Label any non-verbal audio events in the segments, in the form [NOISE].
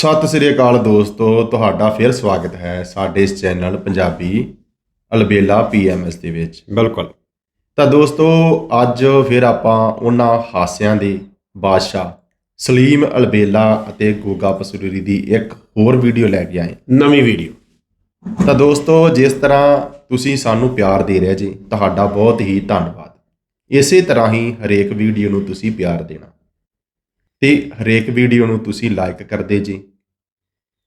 ਸਤਿ ਸ੍ਰੀ ਅਕਾਲ ਦੋਸਤੋ ਤੁਹਾਡਾ ਫਿਰ ਸਵਾਗਤ ਹੈ ਸਾਡੇ ਇਸ ਚੈਨਲ ਪੰਜਾਬੀ ਅਲਬੇਲਾ ਪੀਐਮਐਸ ਦੇ ਵਿੱਚ। ਬਿਲਕੁਲ। ਤਾਂ ਦੋਸਤੋ ਅੱਜ ਫਿਰ ਆਪਾਂ ਉਹਨਾਂ ਹਾਸਿਆਂ ਦੇ ਬਾਦਸ਼ਾਹ ਸਲੀਮ ਅਲਬੇਲਾ ਅਤੇ ਗੋਗਾ ਪਸੂਰੀ ਦੀ ਇੱਕ ਹੋਰ ਵੀਡੀਓ ਲੈ ਕੇ ਆਏ ਨਵੀਂ ਵੀਡੀਓ। ਤਾਂ ਦੋਸਤੋ ਜਿਸ ਤਰ੍ਹਾਂ ਤੁਸੀਂ ਸਾਨੂੰ ਪਿਆਰ ਦੇ ਰਹੇ ਜੀ ਤੁਹਾਡਾ ਬਹੁਤ ਹੀ ਧੰਨਵਾਦ। ਇਸੇ ਤਰ੍ਹਾਂ ਹੀ ਹਰੇਕ ਵੀਡੀਓ ਨੂੰ ਤੁਸੀਂ ਪਿਆਰ ਦੇਣਾ। ਤੇ ਹਰੇਕ ਵੀਡੀਓ ਨੂੰ ਤੁਸੀਂ ਲਾਈਕ ਕਰਦੇ ਜੀ।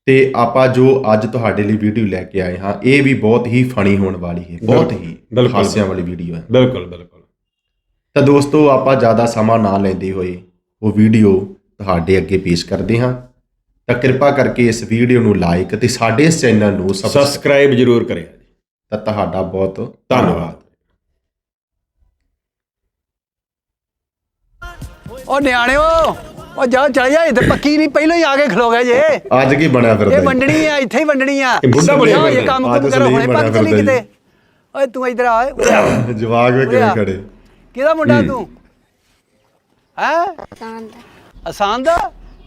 ਤੇ ਆਪਾਂ ਜੋ ਅੱਜ ਤੁਹਾਡੇ ਲਈ ਵੀਡੀਓ ਲੈ ਕੇ ਆਏ ਹਾਂ ਇਹ ਵੀ ਬਹੁਤ ਹੀ ਫਨੀ ਹੋਣ ਵਾਲੀ ਹੈ ਬਹੁਤ ਹੀ ਬਿਲਕੁਲ। ਹਾਸਿਆਂ ਵਾਲੀ ਵੀਡੀਓ ਹੈ। ਬਿਲਕੁਲ ਬਿਲਕੁਲ। ਤਾਂ ਦੋਸਤੋ ਆਪਾਂ ਜ਼ਿਆਦਾ ਸਮਾਂ ਨਾ ਲੈਂਦੇ ਹੋਏ ਉਹ ਵੀਡੀਓ ਤੁਹਾਡੇ ਅੱਗੇ ਪੇਸ਼ ਕਰਦੇ ਹਾਂ। ਤਾਂ ਕਿਰਪਾ ਕਰਕੇ ਇਸ ਵੀਡੀਓ ਨੂੰ ਲਾਈਕ ਤੇ ਸਾਡੇ ਇਸ ਚੈਨਲ ਨੂੰ ਸਬਸਕ੍ਰਾਈਬ ਸਬਸਕ੍ਰਾਈਬ ਜ਼ਰੂਰ ਕਰਿਆ ਜੀ। ਤਾਂ ਤੁਹਾਡਾ ਬਹੁਤ ਧੰਨਵਾਦ। ਉਹ ਨਿਆਣਿਓ! ਉਹ ਜਾ ਚਲ ਜਾ ਇੱਥੇ ਪੱਕੀ ਨਹੀਂ ਪਹਿਲਾਂ ਹੀ ਆ ਕੇ ਖਲੋ ਗਏ ਜੇ। ਅੱਜ ਕੀ ਬਣਿਆ ਫਿਰਦਾ ਇਹ ਜੀ? ਵੰਡਣੀ ਆ ਇੱਥੇ ਹੀ ਵੰਡਣੀ ਆ। ਇਹ ਬੁੱਢਾ ਬਣਿਆ ਜਾਓ, ਇਹ ਫਿਰਦਾ। ਕੰਮ ਅੱਜ ਕੁਮ ਕਰੋ ਸਲੀਮ ਹੁਣੇ ਬਣਿਆ ਪੱਕ ਚਲੀ ਫਿਰਦਾ ਕਿਤੇ। ਓਏ ਤੂੰ ਇੱਧਰ ਆ ਓਏ। [COUGHS] ਵੇ। ਕਿਵੇਂ ਖੜੇ। ਕਿਹਦਾ ਮੁੰਡਾ ਤੂੰ? ਹੈ? ਆਸਾਨ ਦਾ। ਆਸਾਨ ਦਾ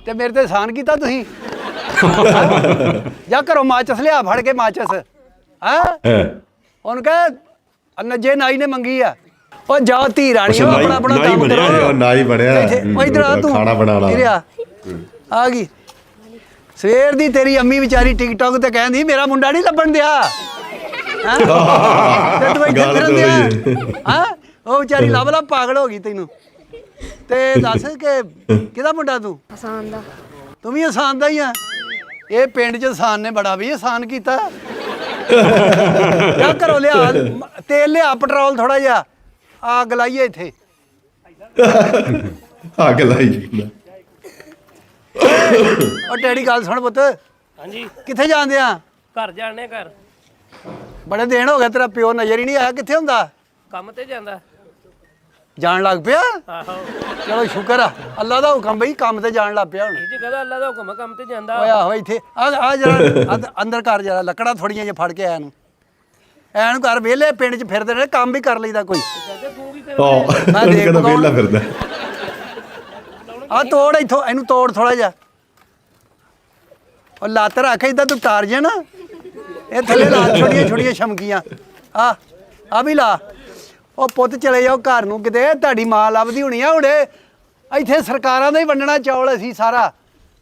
ਤੇ ਮੇਰੇ ਤੇ ਆਸਾਨ ਕੀਤਾ ਤੁਸੀਂ? [LAUGHS] ਜਾ ਘਰੋਂ ਮਾਚਸ ਲਿਆ ਫੜ ਕੇ ਮਾਚਸ। ਹੈ? ਹੈ। ਉਹਨ ਕਹੇ ਨੱਜੇ ਨਾਈ ਨੇ ਮੰਗੀ ਆ। ਉਹ ਜਾਓ ਧੀ ਰਾਣੀ ਆਪਣਾ ਆਪਣਾ ਕੰਮ ਬਣਿਆ ਕਰੋ ਉਹ ਨਾ ਹੀ ਬਣਿਆ। ਇੱਥੇ ਉਹ ਇੱਧਰ ਆ ਤੂੰ। ਖਾਣਾ ਬਣਾਉਣਾ। ਇੱਧਰ ਆ। ਆ ਗਈ। ਸਵੇਰ ਦੀ ਤੇਰੀ ਅੰਮੀ ਵਿਚਾਰੀ ਟਿਕਟੌਕ ਤੇ ਕਹਿੰਦੀ ਮੇਰਾ ਮੁੰਡਾ ਨਹੀਂ ਲੱਭਣ ਦਿਆ। ਹੈਂ? [LAUGHS] ਤੇ ਤੂੰ ਇੱਥੇ ਗੱਲ ਫਿਰਨ ਤਾਂ ਦਿਆ। ਉਹੀ ਹਾਂ। ਉਹ ਵਿਚਾਰੀ ਲੱਭ ਲੱਭ ਪਾਗਲ ਹੋ ਗਈ ਤੈਨੂੰ। ਤੇ ਦੱਸ ਕਿ ਕਿਹਦਾ ਮੁੰਡਾ ਤੂੰ? ਆਸਾਨ ਦਾ। ਤੂੰ ਵੀ ਆਸਾਨ ਦਾ ਹੀ ਆ। ਇਹ ਪਿੰਡ 'ਚ ਆਸਾਨ ਨੇ ਬੜਾ ਵੀ ਆਸਾਨ ਕੀਤਾ। [LAUGHS] ਜਾ ਘਰੋਂ ਲਿਆ ਮ- ਤੇਲ ਲਿਆ ਪੈਟਰੋਲ ਥੋੜਾ ਜਿਹਾ। ਆਗ ਲਾਈਏ ਇੱਥੇ। ਅੱਗ ਲਾਈ। ਉਹ ਡੈਡੀ ਗੱਲ ਸੁਣ ਪੁੱਤ। ਹਾਂਜੀ। ਕਿੱਥੇ ਜਾਂਦੇ ਆ? ਘਰ ਜਾਣੇ ਘਰ। ਬੜੇ ਦਿਨ ਹੋ ਗਏ ਤੇਰਾ ਪਿਓ ਨਜ਼ਰ ਹੀ ਨਹੀਂ ਆਇਆ। ਕਿੱਥੇ ਹੁੰਦਾ? ਕੰਮ ਤੇ ਜਾਂਦਾ। ਜਾਣ ਲੱਗ ਪਿਆ? ਆਹੋ। ਚਲੋ ਸ਼ੁਕਰ ਆ। ਅੱਲਾ ਦਾ ਹੁਕਮ ਬਈ ਕੰਮ ਤੇ ਜਾਣ ਲੱਗ ਪਿਆ ਹੁਣ। ਇਹ ਜੀ ਕਹਦਾ ਅੱਲਾ ਦਾ ਹੁਕਮ ਆ, ਕੰਮ ਤੇ ਜਾਂਦਾ। ਓਏ ਆਹੋ ਇੱਥੇ। ਆ ਆ ਜਰਾ ਅੰਦਰ ਕਰ ਜਰਾ ਲੱਕੜਾਂ ਥੋੜੀਆਂ ਜਿਹਾ ਫੜ ਕੇ ਆਇਆ ਨੂੰ। ਐਨ ਘਰ ਵਿਹਲੇ ਪਿੰਡ 'ਚ ਫਿਰਦੇ ਨੇ ਕੰਮ ਵੀ ਕਰ ਲਈਦਾ ਕੋਈ। ਕਹਿੰਦੇ ਤੂੰ ਵੀ ਹਾਂ ਮੈਂ ਦੇਖ ਕਹਿੰਦਾ। ਵਿਹਲਾ ਫਿਰਦਾ। ਆ ਤੋੜ ਇੱਥੋਂ ਇਹਨੂੰ ਤੋੜ ਥੋੜਾ ਜਿਹਾ। ਉਹ ਲੱਤ ਰੱਖ ਇਦਾਂ ਤੂੰ ਤਾਰ ਜੇ ਨਾ। ਇਹ ਥੱਲੇ ਲਾ ਛੋਟੀਆਂ ਛੋਟੀਆਂ ਸ਼ਮਕੀਆਂ। ਆ ਆ ਵੀ ਲਾ। ਉਹ ਪੁੱਤ ਚਲੇ ਜਾਓ ਘਰ ਨੂੰ ਕਿਤੇ ਤੁਹਾਡੀ ਮਾਂ ਲੱਭਦੀ ਹੋਣੀ ਆ ਹੁਣੇ। ਇੱਥੇ ਸਰਕਾਰਾਂ ਦਾ ਹੀ ਵੰਡਣਾ ਚੌਲ ਅਸੀਂ ਸਾਰਾ।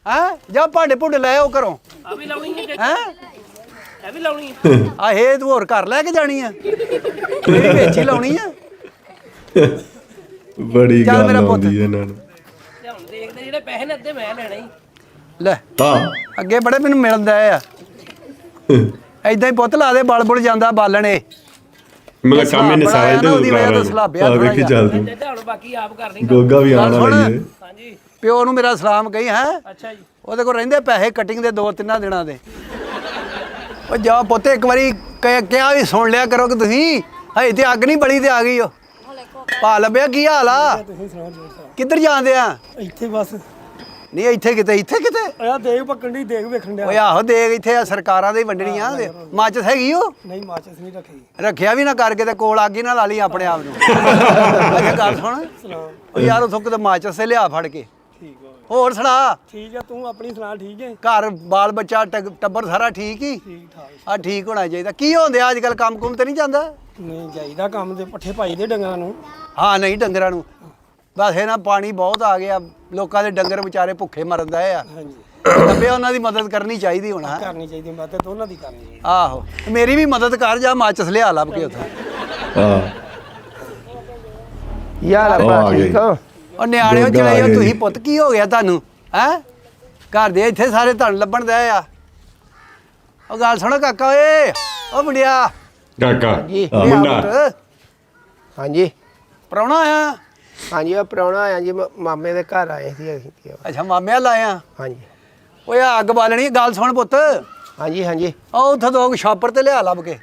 ਹੈ? ਜਾ ਭਾਂਡੇ ਭੁੰਡੇ ਲੈ ਆਓ ਘਰੋਂ। ਆ ਵੀ ਲਾਉਣੀ ਹੈ ਹੈ? ਇਹ ਵੀ ਲਾਉਣੀ ਹੈ ਆ ਇਹ ਤੂੰ ਹੋਰ ਘਰ ਲੈ ਕੇ ਜਾਣੀ ਆ? ਇਹ ਵਿੱਚ ਹੀ ਲਾਉਣੀ ਆ? ਬੜੀ ਚੱਲ ਗੱਲ ਮੇਰਾ ਪੁੱਤ। ਆਉਂਦੀ ਹੈ ਇਹਨਾਂ ਨੂੰ। ਤੇ ਹੁਣ ਦੇਖਦੇ ਜਿਹੜੇ ਪੈਸੇ ਨੇ ਅੱਧੇ ਮੈਂ ਲੈਣੇ ਹੀ ਲੈ ਹਾਂ ਅੱਗੇ ਬੜੇ ਮੈਨੂੰ ਮਿਲਦਾ ਆ। ਐਦਾਂ ਹੀ ਪੁੱਤ ਲਾ ਦੇ ਬਲ ਬੁਲ ਜਾਂਦਾ ਬਾਲਣੇ ਮਤਲਬ ਕੰਮ ਸਾਰਾ ਇਹਦੇ ਇਹਦੇ ਉਹਦੀ ਵਜ੍ਹਾ ਤੋਂ ਸਲਾਬਿਆ ਆ ਵੇਖੀ ਜਿਹਾ ਚੱਲ ਤੂੰ। ਤੇ ਹੁਣ ਬਾਕੀ ਆਪ ਕਰਨੀ ਗੋਗਾ ਵੀ ਆਉਣ ਵਾਲਾ। ਹੀ ਹੈ ਹਾਂਜੀ। ਪਿਓ ਨੂੰ ਮੇਰਾ ਸਲਾਮ ਕਹੀ ਹੈ? ਅੱਛਾ ਜੀ। ਉਹਦੇ ਕੋਲ ਰਹਿੰਦੇ ਪੈਸੇ ਕਟਿੰਗ ਦੇ ਦੋ ਤਿੰਨਾਂ ਦਿਨਾਂ ਦੇ। ਉਹ ਜਾ ਪੁੱਤ ਇੱਕ ਵਾਰੀ ਕਹਿ- ਕਿਹਾ ਵੀ ਸੁਣ ਲਿਆ ਕਰੋ ਕਿ ਤੁਸੀਂ। ਹਏ ਤੇ ਅੱਗ ਨਹੀਂ ਬਲੀ ਤੇ ਆ ਗਈ ਓ ਭਾ ਲੱਭਿਆ ਕੀ ਹਾਲ ਆ? ਕਿੱਧਰ ਜਾਂਦੇ ਆ? ਇੱਥੇ ਬਸ। ਨਹੀਂ ਇੱਥੇ ਕਿਤੇ ਇੱਥੇ ਕਿਤੇ? ਆ ਦੇਖ ਪੱਕਣ ਦੀ ਦੇਖ ਵੇਖਣ ਡਿਆ। ਓਏ ਆਹੋ ਦੇਖ ਇੱਥੇ ਆ ਸਰਕਾਰਾਂ ਦੇ ਵੰਡਣੀਆਂ। ਮਾਚਸ ਹੈਗੀ ਉਹ? ਨਹੀਂ ਮਾਚਸ ਨਹੀਂ ਰੱਖੀ। ਰੱਖਿਆ ਵੀ ਨਾ ਕਰਕੇ ਤੇ ਕੋਲ ਹੀ ਨਾ ਲਾ ਲਈ ਆਪਣੇ ਆਪ ਨੂੰ। [LAUGHS] ਅੱਛਾ ਗੱਲ ਸੁਣ। ਉਹ ਯਾਰ ਉਥੋਂ ਕਿਤੇ ਮਾਚਸ ਤੇ ਲਿਆ ਫੜ ਕੇ। ਹੋਰ ਸੁਣਾ। ਠੀਕ ਆ ਤੂੰ ਆਪਣੀ ਸੁਣਾ ਠੀਕ ਹੈ ਘਰ ਬਾਲ ਬੱਚਾ ਟੱਗ- ਟੱਬਰ ਸਾਰਾ ਠੀਕ ਹੀ? ਠੀਕ ਠਾਕ ਆ ਠੀਕ ਹੋਣਾ ਚਾਹੀਦਾ। ਕੀ ਹੁੰਦੇ ਅੱਜ ਕੱਲ ਕੰਮ ਕੁਮ ਤੇ ਨਹੀਂ ਜਾਂਦਾ? ਨਹੀਂ ਜਾਈਦਾ ਕੰਮ ਦੇ ਪੱਠੇ ਪਾਈ ਦੇ ਡੰਗਰਾਂ ਨੂੰ। ਹਾਂ ਨਹੀਂ ਡੰਗਰਾਂ ਨੂੰ। ਬਸ ਇਹ ਨਾ ਪਾਣੀ ਬਹੁਤ ਆ ਗਿਆ। ਲੋਕਾਂ ਦੇ ਡੰਗਰ ਵਿਚਾਰੇ ਭੁੱਖੇ ਮਰਨ ਦਾ ਆ। ਹਾਂਜੀ। ਲੱਭੇ ਉਹਨਾਂ ਦੀ ਮਦਦ ਕਰਨੀ ਚਾਹੀਦੀ ਹੁਣ। ਹੈਂ। ਕਰਨੀ ਚਾਹੀਦੀ ਮੈਂ ਤੇ ਦੋਨਾਂ ਦੀ ਕਰਨੀ ਚਾਹੀਦੀ। ਆਹੋ। ਮੇਰੀ ਵੀ ਮਦਦ ਕਰ ਜਾ ਮਾਚਸ ਲਿਆ ਲੱਭ ਕੇ ਉੱਥੋਂ। ਹਾਂ। ਯਾਰ ਉਹ ਆ ਗਈ। ਉਹ ਨਿਆਣਿਓ ਆ ਚਲੇ ਗਈ। ਤੁਸੀਂ ਪੁੱਤ ਕੀ ਹੋ ਗਿਆ ਤੁਹਾਨੂੰ? ਹੈ? ਘਰ ਦੇ ਇੱਥੇ ਸਾਰੇ ਤੁਹਾਨੂੰ ਲੱਭਣ ਦੇ ਆ। ਉਹ ਗੱਲ ਸੁਣੋ ਕਾਕਾ ਓਏ ਉਹ ਮੁੰਡਿਆ। ਕਾਕਾ ਜੀ ਆ ਮੁੰਡਾ। ਹਾਂਜੀ। ਪ੍ਰਾਹੁਣਾ ਆਇਆ ਹਾਂਜੀ ਉਹ ਪ੍ਰਾਹੁਣਾ ਆਇਆ ਜੀ ਮ- ਮਾਮੇ ਦੇ ਘਰ ਆਏ ਸੀ ਅਸੀਂ ਤੇ। ਉਹ। ਅੱਛਾ ਮਾਮਿਆਂ ਲਾਇਆ ਹਾਂਜੀ। ਓਏ ਆਹ ਅੱਗ ਬਾਲਣੀ ਗੱਲ ਸੁਣ ਪੁੱਤ। ਹਾਂਜੀ ਹਾਂਜੀ। ਉਹ ਉੱਥੋਂ ਦੋ ਸ਼ਾਪਰ ਤੇ ਲਿਆ ਲੱਭ ਕੇ।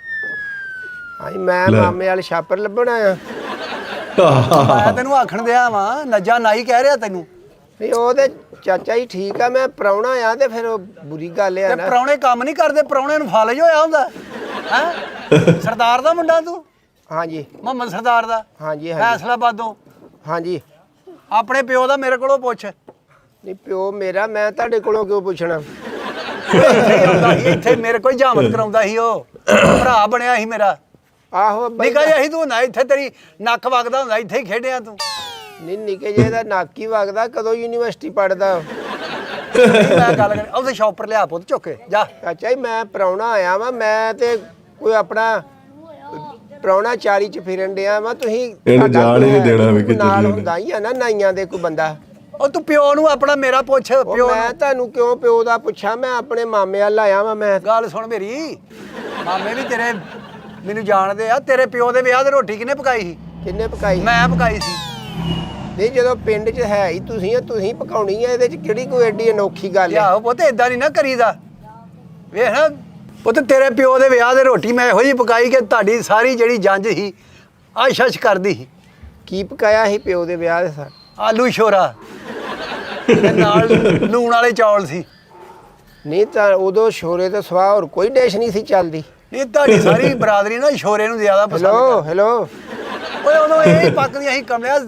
ਹਾਂਜੀ ਮੈਂ। ਮਾਮੇ ਵਾਲੇ ਛਾਪਰ ਲੱਭਣ ਆਇਆ। ਮੈਂ ਤੈਨੂੰ ਆਖਣ ਦਿਆ ਵਾਂ ਨੱਜਾ ਨਾਈ ਕਹਿ ਰਿਹਾ ਤੈਨੂੰ। ਨਹੀਂ ਉਹ ਤੇ ਚਾਚਾ ਜੀ ਠੀਕ ਆ ਮੈਂ ਪ੍ਰਾਹੁਣਾ ਆ ਤੇ ਫਿਰ ਉਹ ਬੁਰੀ ਗੱਲ ਆ ਤੇ ਨਾ। ਪ੍ਰਾਹੁਣੇ ਕੰਮ ਨਹੀਂ ਕਰਦੇ ਪ੍ਰਾਹੁਣੇ ਨੂੰ ਫਾਲਜ ਹੋਇਆ ਹੁੰਦਾ। ਹੈ? [LAUGHS] ਸਰਦਾਰ ਦਾ ਮੁੰਡਾ ਤੂੰ? ਹਾਂਜੀ। ਮੁਹੰਮਦ ਸਰਦਾਰ ਦਾ? ਹਾਂਜੀ ਹਾਂਜੀ। ਫੈਸਲਾਬਾਦੋਂ? ਹਾਂਜੀ। ਆਪਣੇ ਪਿਓ ਦਾ ਮੇਰੇ ਕੋਲੋਂ ਪੁੱਛ। ਨਹੀਂ ਪਿਓ ਮੇਰਾ ਮੈਂ ਤੁਹਾਡੇ ਕੋਲੋਂ ਕਿਉਂ ਪੁੱਛਣਾ? ਇੱਥੇ ਹੀ ਆਉਂਦਾ ਸੀ, ਇੱਥੇ ਮੇਰੇ ਕੋਈ ਜਾਮਤ ਕਰਾਉਂਦਾ ਸੀ ਉਹ। ਭਰਾ ਬਣਿਆ ਸੀ ਮੇਰਾ। ਆਹੋ ਜੀ ਨਿਕਾ ਜਿਹਾ ਤੂੰ ਨਾ ਇੱਥੇ ਤੇਰੀ ਨੱਕ ਵਗਦਾ ਹੁੰਦਾ ਇੱਥੇ ਹੀ ਖੇਡਿਆ ਤੂੰ। ਨਹੀਂ ਨਿੱਕੇ ਜਿਹੇ ਦਾ ਨਾਕੀ ਵਗਦਾ ਕਦੋਂ ਯੂਨੀਵਰਸਿਟੀ ਪੜਦਾ ਨਹੀਂ ਮੈਂ ਗੱਲ ਕਰ ਉਹਦੇ ਸ਼ੌਪਰ ਲਿਆ ਪੁੱਤ ਚੁੱਕ ਕੇ ਜਾ। ਚਾਚਾ ਜੀ ਮੈਂ ਪ੍ਰਾਹੁਣਾ ਆਇਆ ਵਾਂ ਮੈਂ ਤੇ ਕੋਈ ਆਪਣਾ ਪ੍ਰਾਹੁਣਾ ਚਾਰੀ ਚ ਫਿਰਨ ਡਿਆ ਵਾਂ ਤੁਸੀਂ ਇਹਨੂੰ ਤੁਹਾਡਾ ਜਾਣ ਹੀ ਨਹੀਂ ਕੋਈ ਦੇਣਾ ਵੀ ਕੋਈ ਨਾਲ ਹੁੰਦਾ ਹੀ ਆ ਨਾ ਨਾਈਆਂ ਦੇ ਕੋਈ ਬੰਦਾ। ਉਹ ਤੂੰ ਪਿਓ ਨੂੰ ਆਪਣਾ ਮੇਰਾ ਪੁੱਛ ਉਹ ਪਿਓ ਮੈਂ ਨੂੰ। ਤੁਹਾਨੂੰ ਕਿਉਂ ਪਿਓ ਦਾ ਪੁੱਛਾਂ? ਮੈਂ ਆਪਣੇ ਮਾਮੇ ਵੱਲ ਆਇਆ ਵਾਂ ਮੈਂ ਗੱਲ ਸੁਣ ਮੇਰੀ ਮਾਮੇ ਵੀ ਤੇਰੇ ਮੈਨੂੰ ਜਾਣਦੇ ਆ ਤੇਰੇ ਪਿਓ ਦੇ ਵਿਆਹ ਦੀ ਰੋਟੀ ਕਿਹਨੇ ਪਕਾਈ ਸੀ? ਕਿੰਨੇ ਪਕਾਈ? ਮੈਂ ਪਕਾਈ ਸੀ। ਨਹੀਂ ਜਦੋਂ ਪਿੰਡ 'ਚ ਹੈ ਹੀ ਤੁਸੀਂ ਆ ਤੁਸੀਂ ਪਕਾਉਣੀ ਆ ਇਹਦੇ 'ਚ ਕਿਹੜੀ ਕੋਈ ਐਡੀ ਅਨੋਖੀ ਗੱਲ ਹੈ ਲਿਆਓ ਪੁੱਤ ਇਦਾਂ ਨਹੀਂ ਨਾ ਕਰੀਦਾ। ਵੇਖ ਨਾ ਪੁੱਤ ਤੇਰੇ ਪਿਓ ਦੇ ਵਿਆਹ ਦੇ ਰੋਟੀ ਮੈਂ ਇਹੋ ਜਿਹੀ ਪਕਾਈ ਕਿ ਤੁਹਾਡੀ ਸਾਰੀ ਜਿਹੜੀ ਜੰਜ ਸੀ ਆਸ਼ਸ਼ ਕਰਦੀ ਸੀ। ਕੀ ਪਕਾਇਆ ਸੀ ਪਿਓ ਦੇ ਵਿਆਹ ਦੇ ਸਾਰ? ਆਲੂ ਸ਼ੋਰਾ ਤੇ ਨਾਲ ਲੂਣ ਵਾਲੇ ਚੌਲ ਸੀ। ਨਹੀਂ ਤਾਂ ਉਦੋਂ ਸ਼ੋਰੇ ਤੋਂ ਸਵਾ ਹੋਰ ਕੋਈ ਡਿਸ਼ ਨਹੀਂ ਸੀ ਚੱਲਦੀ। ਇਹ ਤੁਹਾਡੀ ਸਾਰੀ [LAUGHS] ਬਰਾਦਰੀ ਨਾ ਸ਼ੋਰੇ ਨੂੰ ਜ਼ਿਆਦਾ ਪਸੰਦ ਹੈਲੋ ਹੈਲੋ ਓਏ ਉਦੋਂ ਇਹ ਹੀ ਪੱਕਦੀਆਂ ਸੀ ਕਮਲਿਆ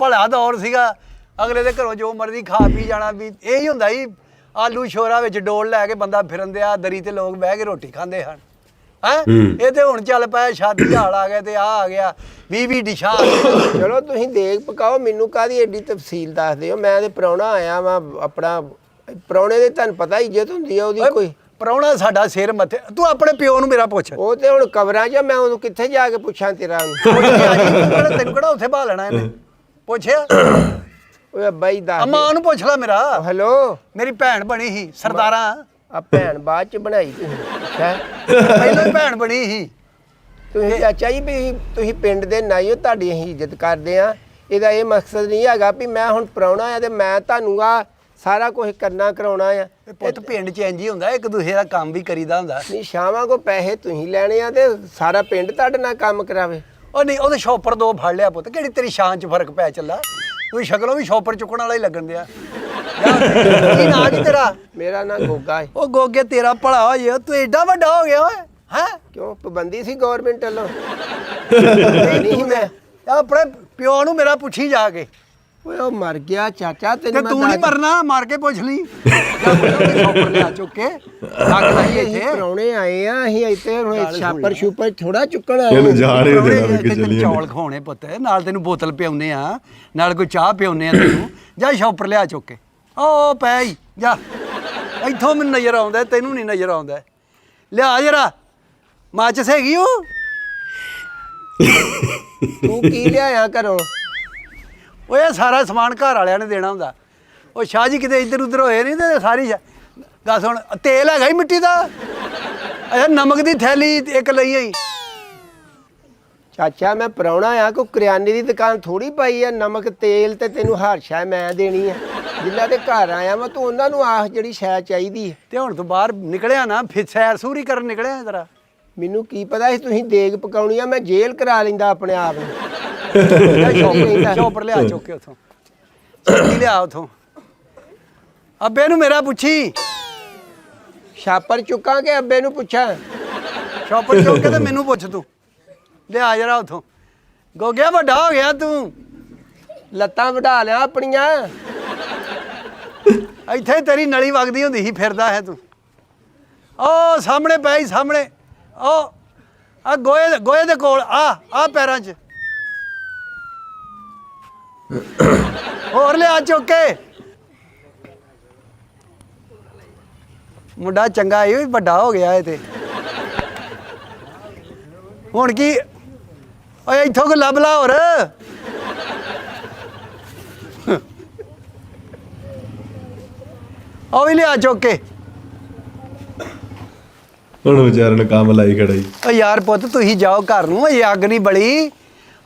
ਭਲਾ ਦੌਰ ਸੀਗਾ। ਅਗਲੇ ਦੇ ਘਰੋਂ ਜੋ ਮਰਜ਼ੀ ਖਾ ਪੀ ਜਾਣਾ ਵੀ ਇਹ ਹੀ ਹੁੰਦਾ ਸੀ ਆਲੂ ਸ਼ੋਰਾ ਵਿੱਚ ਡੋਲ ਲੈ ਕੇ ਬੰਦਾ ਫਿਰਨ ਦਿਆ ਦਰੀ ਤੇ ਲੋਕ ਬਹਿ ਕੇ ਰੋਟੀ ਖਾਂਦੇ ਹਨ। ਹੈ? ਇਹ ਤੇ ਹੁਣ ਚੱਲ ਪਿਆ ਸ਼ਾਦੀ ਹਾਲ ਆ ਗਿਆ ਤੇ ਆ ਆ ਗਿਆ 20 20 ਡਿਸ਼ਾਂ। ਚਲੋ ਤੁਸੀਂ ਦੇਖ ਪਕਾਓ ਮੈਨੂੰ ਕਾਦੀ ਐਡੀ ਤਫਸੀਲ ਦੱਸ ਦਿਓ ਮੈਂ ਤੇ ਪ੍ਰਾਹੁਣਾ ਆਇਆ ਵਾਂ ਆਪਣਾ ਪ੍ਰਾਹੁਣੇ ਦੇ ਤੁਹਾਨੂੰ ਪਤਾ ਇੱਜ਼ਤ ਹੁੰਦੀ ਆ ਉਹਦੀ ਕੋਈ। ਪ੍ਰਾਹੁਣਾ ਸਾਡਾ ਸਿਰ ਮੱਥੇ ਤੂੰ ਆਪਣੇ ਪਿਓ ਨੂੰ ਮੇਰਾ ਪੁੱਛ। ਉਹ ਤੇ ਹੁਣ ਕਬਰਾਂ 'ਚ ਆ, ਮੈਂ ਉਹਨੂੰ ਕਿੱਥੇ ਜਾ ਕੇ ਪੁੱਛਾਂ ਤੇਰਾ ਤੂੰ ਕਿਹੜਾ- ਤੈਨੂੰ ਕਿਹੜਾ ਉੱਥੇ ਬਹਾ ਲੈਣਾ ਇਹਨੇ? ਪੁੱਛਿਆ? ਓਏ ਜੀ ਦੱਸ ਅਮਾਂ ਨੂੰ ਪੁੱਛ ਲੈ ਮੇਰਾ। ਹੈਲੋ? ਮੇਰੀ ਭੈਣ ਬਣੀ ਸੀ ਸਰਦਾਰਾਂ। ਆ ਭੈਣ ਬਾਅਦ 'ਚ ਬਣਾਈ ਤੁਸੀਂ ਅੱਛਾ ਪਹਿਲਾਂ ਹੀ ਭੈਣ ਬਣੀ ਸੀ। ਤੁਸੀਂ ਚਾਚਾ ਜੀ ਵੀ ਤੁਸੀਂ ਪਿੰਡ ਦੇ ਨਾਈਓ ਤੁਹਾਡੀ ਅਸੀਂ ਇੱਜ਼ਤ ਕਰਦੇ ਆ ਇਹਦਾ ਇਹ ਮਕਸਦ ਨਹੀਂ ਹੈਗਾ ਵੀ ਮੈਂ ਹੁਣ ਪ੍ਰਾਹੁਣਾ ਆ ਤੇ ਮੈਂ ਤੁਹਾਨੂੰ ਆ ਸਾਰਾ ਕੁਝ ਕਰਨਾ ਕਰਾਉਣਾ ਆ। ਇਹ ਪੁੱਤ ਪਿੰਡ ਚ ਇੰਜ ਹੀ ਹੁੰਦਾ ਇੱਕ ਦੂਜੇ ਦਾ ਕੰਮ ਵੀ ਕਰੀਦਾ ਹੁੰਦਾ। ਨਹੀਂ ਸ਼ਾਮਾਂ ਕੋ ਪੈਸੇ ਤੁਸੀਂ ਲੈਣੇ ਆ ਤੇ ਸਾਰਾ ਪਿੰਡ ਤੁਹਾਡੇ ਨਾਲ ਕੰਮ ਕਰਾਵੇ। ਉਹ ਨਹੀਂ ਉਹਦੇ ਸ਼ੌਪਰ ਦੋ ਫੜ ਲਿਆ ਪੁੱਤ ਕਿਹੜੀ ਤੇਰੀ ਸ਼ਾਨ ਚ ਫ਼ਰਕ ਪੈ ਚੱਲਾ? ਤੂੰ ਸ਼ਕਲੋਂ ਵੀ ਸ਼ੌਪਰ ਚੁੱਕਣ ਵਾਲਾ ਹੀ ਲੱਗਣ ਦਿਆ। ਕੀ ਨਾਂ ਜੀ ਤੇਰਾ? ਮੇਰਾ ਨਾਂ ਗੋਗਾ ਹੈ ਉਹ ਗੋਗੇ ਤੇਰਾ ਭਲਾ ਹੋ ਜੇ ਤੂੰ ਐਡਾ ਵੱਡਾ ਹੋ ਗਿਆ ਓਏ ਹੈ? ਕਿਉਂ ਪਾਬੰਦੀ ਸੀ ਗਵਰਨਮੈਂਟ ਵੱਲੋਂ? ਨਹੀਂ ਮੈਂ ਆਪਣੇ ਪਿਓ ਨੂੰ ਮੇਰਾ ਪੁੱਛੀ ਜਾ ਕੇ। ਓਏ ਉਹ ਮਰ ਗਿਆ ਚਾਚਾ ਤੇ ਤੈਨੂੰ ਤੂੰ ਨਹੀਂ ਮਰਨਾ ਮਾਰ ਕੇ ਪੁੱਛ ਲਈ। ਜਾ ਪੁੱਤ ਸ਼ੌਪਰ ਲਿਆ ਚੁੱਕ ਕੇ ਲੱਗ ਲਾਈ ਅਸੀਂ ਇੱਥੇ। ਪ੍ਰਾਹੁਣੇ ਆਏ ਆ ਅਸੀਂ ਇੱਥੇ ਹੁਣ ਛਾਪਰ ਛੂਪਰ ਥੋੜਾ ਚੁੱਕਣਾ ਹੈ ਇਹਨੂੰ ਜਾਣ ਹੀ ਨਹੀਂ ਪ੍ਰਾਹੁਣੇ ਦੇਣਾ ਵੀ ਇੱਥੇ ਕਿ ਤੈਨੂੰ ਚੱਲੀਏ ਚੌਲ ਖਾਉਣੇ ਪੁੱਤ ਨਾਲ ਤੈਨੂੰ ਬੋਤਲ ਪਿਆਉਨੇ ਆ ਨਾਲ ਕੋਈ ਚਾਹ ਪਿਆਉਨੇ ਆ ਤੈਨੂੰ ਜਾ ਸ਼ੌਪਰ ਲਿਆ ਚੁੱਕ ਕੇ। ਓ ਪੈ ਈ, ਜਾ। ਇੱਥੋਂ ਮੈਨੂੰ ਨਜ਼ਰ ਆਉਂਦਾ ਤੈਨੂੰ ਨਹੀਂ ਨਜ਼ਰ ਆਉਂਦਾ। ਲਿਆ ਜਰਾ ਮਾਚਸ ਹੈਗੀ ਉਹ? ਤੂੰ ਕੀ ਲਿਆਇਆ ਘਰੋਂ? ਓਏ ਇਹ ਸਾਰਾ ਸਮਾਨ ਘਰ ਵਾਲਿਆਂ ਨੇ ਦੇਣਾ ਹੁੰਦਾ। ਉਹ ਸ਼ਾਹ ਜੀ ਕਿਤੇ ਇੱਧਰ ਉੱਧਰ ਹੋਏ ਨਹੀਂ ਤੇ ਸਾਰੀ ਗੱਲ ਸੁਣ ਤੇਲ ਹੈਗਾ ਹੀ ਮਿੱਟੀ ਦਾ? ਅੱਛਾ ਨਮਕ ਦੀ ਥੈਲੀ ਇੱਕ ਲਈ ਆਈ। ਚਾਚਾ ਮੈਂ ਪ੍ਰਾਹੁਣਾ ਆ ਕੋ ਕਰਿਆਨੇ ਦੀ ਦੁਕਾਨ ਥੋੜੀ ਪਾਈ ਆ ਨਮਕ ਤੇਲ ਤੇ ਤੈਨੂੰ ਹਰ ਸ਼ੈ ਮੈਂ ਦੇਣੀ ਆ। ਜਿਨ੍ਹਾਂ ਦੇ ਘਰ ਆਇਆ ਮੈਂ ਤੂੰ ਉਹਨਾਂ ਨੂੰ ਆਖ ਜਿਹੜੀ ਸ਼ੈ ਚਾਹੀਦੀ ਹੈ ਤੇ ਹੁਣ ਤੂੰ ਬਾਹਰ ਨਿਕਲਿਆ ਨਾ ਫਿਰ ਸੈਰ ਸੂਰੀ ਕਰਨ ਨਿਕਲਿਆ ਜਰਾ। ਮੈਨੂੰ ਕੀ ਪਤਾ ਸੀ ਤੁਸੀਂ ਦੇਗ ਪਕਾਉਣੀ ਆ ਮੈਂ ਜੇਲ੍ਹ ਕਰਾ ਲੈਂਦਾ ਆਪਣੇ ਆਪ ਨੂੰ। ਸ਼ੌਪਰ [LAUGHS] ਸ਼ੌਪਰ ਲਿਆ ਚੁੱਕ ਕੇ ਉਥੋਂ। ਛੇਤੀ ਲਿਆ ਉਥੋਂ। ਅੱਬੇ ਨੂੰ ਮੇਰਾ ਪੁੱਛੀ। ਛਾਪਰ ਚੁੱਕਾਂਗੇ ਅੱਬੇ ਨੂੰ ਪੁੱਛਾਂ ਸ਼ੌਪਰ ਚੁੱਕ ਕੇ ਤੇ ਮੈਨੂੰ ਪੁੱਛ ਤੂੰ। ਲਿਆ ਜਰਾ ਉਥੋਂ। ਗੋਗਿਆ ਵੱਡਾ ਹੋ ਗਿਆ ਤੂੰ। ਲੱਤਾਂ ਵਢਾ ਲਿਆ ਆਪਣੀਆਂ। ਇੱਥੇ ਤੇਰੀ ਨਲੀ ਵਗਦੀ ਹੁੰਦੀ ਸੀ ਫਿਰਦਾ ਹੈ ਤੂੰ। ਉਹ ਸਾਹਮਣੇ ਪੈ ਸਾਹਮਣੇ। ਉਹ ਆ ਗੋਏ ਗੋਏ ਦੇ ਕੋਲ ਆ ਆ ਪੈਰਾਂ 'ਚ। ਹੋਰ ਲਿਆ ਚੁੱਕ ਕੇ। ਮੁੰਡਾ ਚੰਗਾ ਇਹ ਵੀ ਵੱਡਾ ਹੋ ਗਿਆ ਇਹ ਤੇ। ਹੁਣ ਕੀ? ਓਏ ਇੱਥੋਂ ਕੋ ਲੱਭ ਲਾ ਹੋਰ। ਉਹ ਵੀ ਲਿਆ ਚੁੱਕ ਕੇ। ਹੁਣ ਵਿਚਾਰੇ ਨੂੰ ਕੰਮ ਲਾਈ ਖੜਾ ਜੀ ਓ ਯਾਰ ਪੁੱਤ ਤੁਸੀਂ ਜਾਓ ਘਰ ਨੂੰ ਹਜੇ ਅੱਗ ਨਹੀਂ ਬਲੀ।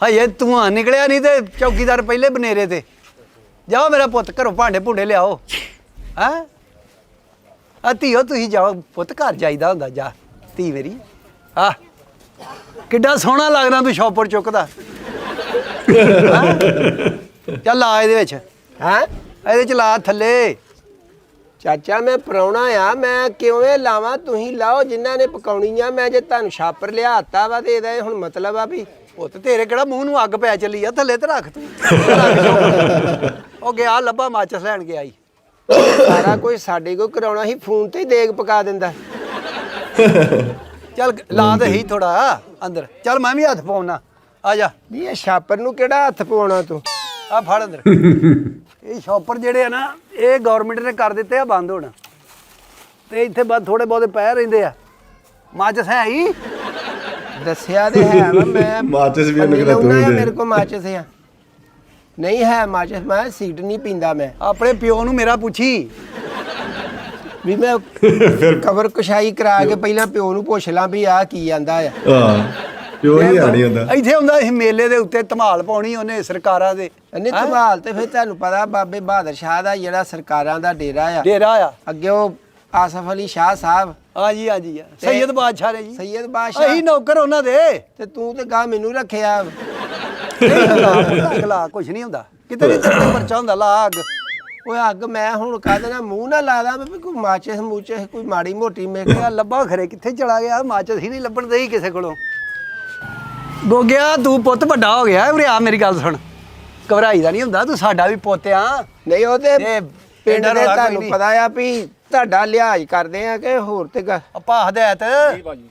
ਹਜੇ ਧੂਆਂ ਨਿਕਲਿਆ ਨਹੀਂ ਤੇ ਚੌਕੀਦਾਰ ਪਹਿਲੇ ਬਨੇਰੇ ਤੇ। ਜਾਓ ਮੇਰਾ ਪੁੱਤ ਘਰੋਂ ਭਾਂਡੇ ਭੁੰਡੇ ਲਿਆਓ। ਹੈ? ਆ ਧੀਓ ਤੁਸੀਂ ਜਾਓ ਪੁੱਤ ਘਰ ਜਾਈਦਾ ਹੁੰਦਾ ਜਾ। ਧੀ ਮੇਰੀ। ਆ। ਕਿੱਡਾ ਸੋਹਣਾ ਲੱਗਦਾ ਤੂੰ ਸ਼ੌਪਰ ਚੁੱਕਦਾ। ਹੈਂ? ਚੱਲ ਆ ਇਹਦੇ ਵਿੱਚ। ਹੈ? ਇਹਦੇ ਚ ਲਾ ਥੱਲੇ। ਚਾਚਾ ਮੈਂ ਪ੍ਰਾਹੁਣਾ ਆ ਮੈਂ ਕਿਵੇਂ ਲਾਵਾਂ? ਤੁਸੀਂ ਲਾਓ ਜਿਨ੍ਹਾਂ ਨੇ ਪਕਾਉਣੀ ਆ ਮੈਂ ਜੇ ਤੁਹਾਨੂੰ ਛਾਪਰ ਲਿਆਤਾ ਵਾ ਤੇ ਇਹਦਾ ਇਹ ਹੁਣ ਮਤਲਬ ਆ ਵੀ ਪੁੱਤ ਤੇਰੇ ਕਿਹੜਾ ਮੂੰਹ ਨੂੰ ਅੱਗ ਪੈ ਚੱਲੀ ਆ ਥੱਲੇ ਤੇ ਰੱਖ ਤੂੰ। ਉਹ ਗਿਆ ਲੱਭਾ ਮਾਚਸ ਲੈਣ ਗਿਆ ਈ। ਸਾਰਾ ਕੁਝ ਸਾਡੇ ਕੋਲ ਕਰਾਉਣਾ ਸੀ ਫੋਨ ਤੇ ਹੀ ਦੇਗ ਪਕਾ ਦਿੰਦਾ। ਚੱਲ ਲਾ ਦੇ ਹੀ ਥੋੜਾ ਅੰਦਰ। ਚੱਲ ਮੈਂ ਵੀ ਹੱਥ ਪਾਉਣਾ। ਆ ਜਾ। ਵੀ ਇਹ ਛਾਪਰ ਨੂੰ ਕਿਹੜਾ ਹੱਥ ਪਾਉਣਾ ਤੂੰ? ਆ ਫੜ ਅੰਦਰ। ਇਹ ਸ਼ਾਪਰ ਜਿਹੜੇ ਆ ਨਾ ਇਹ ਗਵਰਨਮੈਂਟ ਨੇ ਕਰ ਦਿੱਤੇ ਆ ਬੰਦ ਹੁਣ। ਤੇ ਇੱਥੇ ਬਸ ਥੋੜੇ ਬਹੁਤੇ ਪੈ ਰਹਿੰਦੇ ਆ। ਮਾਚਸ ਹੈ ਹੀ ਦੱਸਿਆ ਤੇ ਹੈ ਵਾ ਮੈਂ ਮਾਚਿਸ ਵੀ ਉਹਨੂੰ ਕਿਹੜਾ ਤੂੰ ਦੇ। ਮੇਰੇ ਕੋਲ ਮਾਚਿਸ ਆ। ਨਹੀਂ ਹੈ ਮਾਚਿਸ ਮੈਂ ਸੀਟ ਨਹੀਂ ਪੀਂਦਾ ਮੈਂ। ਆਪਣੇ ਪਿਓ ਨੂੰ ਮੇਰਾ ਪੁੱਛੀ। ਵੀ ਮੈਂ ਕਬਰ ਕੁਸ਼ਾਈ ਕਰਾ ਕੇ ਪਹਿਲਾਂ ਪਿਓ ਨੂੰ ਪੁੱਛ ਲਾਂ ਵੀ ਆ ਕੀ ਆਂਦਾ ਆ। ਹਾਂ ਪਿਓ ਹੀ ਆਣੀ ਹੁੰਦਾ। ਇੱਥੇ ਹੁੰਦਾ ਸੀ ਮੇਲੇ ਦੇ ਉੱਤੇ ਧਮਾਲ ਪਾਉਣੀ ਉਹਨੇ ਸਰਕਾਰਾਂ ਦੇ। ਨਹੀਂ ਧਮਾਲ ਤੇ ਫਿਰ ਤੁਹਾਨੂੰ ਪਤਾ ਬਾਬੇ ਬਹਾਦਰ ਸ਼ਾਹ ਦਾ ਜਿਹੜਾ ਸਰਕਾਰਾਂ ਦਾ ਡੇਰਾ ਆ। ਡੇਰਾ ਆ। ਅੱਗੇ ਉਹ ਆਸਫ ਅਲੀ ਸ਼ਾਹ ਸਾਹਿਬ। ਹਾਂਜੀ ਹਾਂਜੀ। ਸੈਯਦ ਬਾਦਸ਼ਾਹ ਨੇ ਜੀ। ਸੈਯਦ ਬਾਦਸ਼ਾਹ। ਅਸੀਂ ਨੌਕਰ ਉਹਨਾਂ ਦੇ। ਤੇ ਤੂੰ ਤੇ ਗਾ ਮੈਨੂੰ ਰੱਖਿਆ। ਅਗਲਾ ਕੁਝ ਨਹੀਂ ਹੁੰਦਾ। ਕਿਤੇ ਨਹੀਂ ਤੇ ਪਰਚਾ ਹੁੰਦਾ ਲਾ ਅੱਗ। ਓਏ ਅੱਗ ਮੈਂ ਹੁਣ ਕਾਹਦੇ ਨਾਲ ਮੂੰਹ ਨਾ ਲਾ ਦਾਂ ਵੀ ਕੋਈ ਮਾਚਿਸ ਮੂਚਿਸ ਕੋਈ ਮਾੜੀ ਮੋਟੀ ਕਿਹਾ ਲੱਭਾ ਖਰੇ ਕਿੱਥੇ ਚਲਾ ਗਿਆ? ਮਾਚਸ ਹੀ ਨਹੀਂ ਲੱਭਣ ਦੇਈ ਕਿਸੇ ਕੋਲੋਂ। ਗੋਗਿਆ ਤੂੰ ਪੁੱਤ ਵੱਡਾ ਹੋ ਗਿਆ ਉਰੇ ਆ ਮੇਰੀ ਗੱਲ ਸੁਣ। ਘਬਰਾਈ ਦਾ ਨਹੀਂ ਹੁੰਦਾ ਤੂੰ ਸਾਡਾ ਵੀ ਪੁੱਤ ਆ। ਨਹੀਂ ਉਹ ਤੇ ਪਿੰਡ ਦੇ ਤੁਹਾਨੂੰ। ਪਤਾ ਆ ਵੀ ਤੁਹਾਡਾ ਲਿਹਾਜ਼ ਕਰਦੇ ਆ ਕਿ ਹੋਰ ਤੇ ਗ- ਆਪਾਂ ਹਦਾਇਤ। ਜੀ ਬਾਜੀ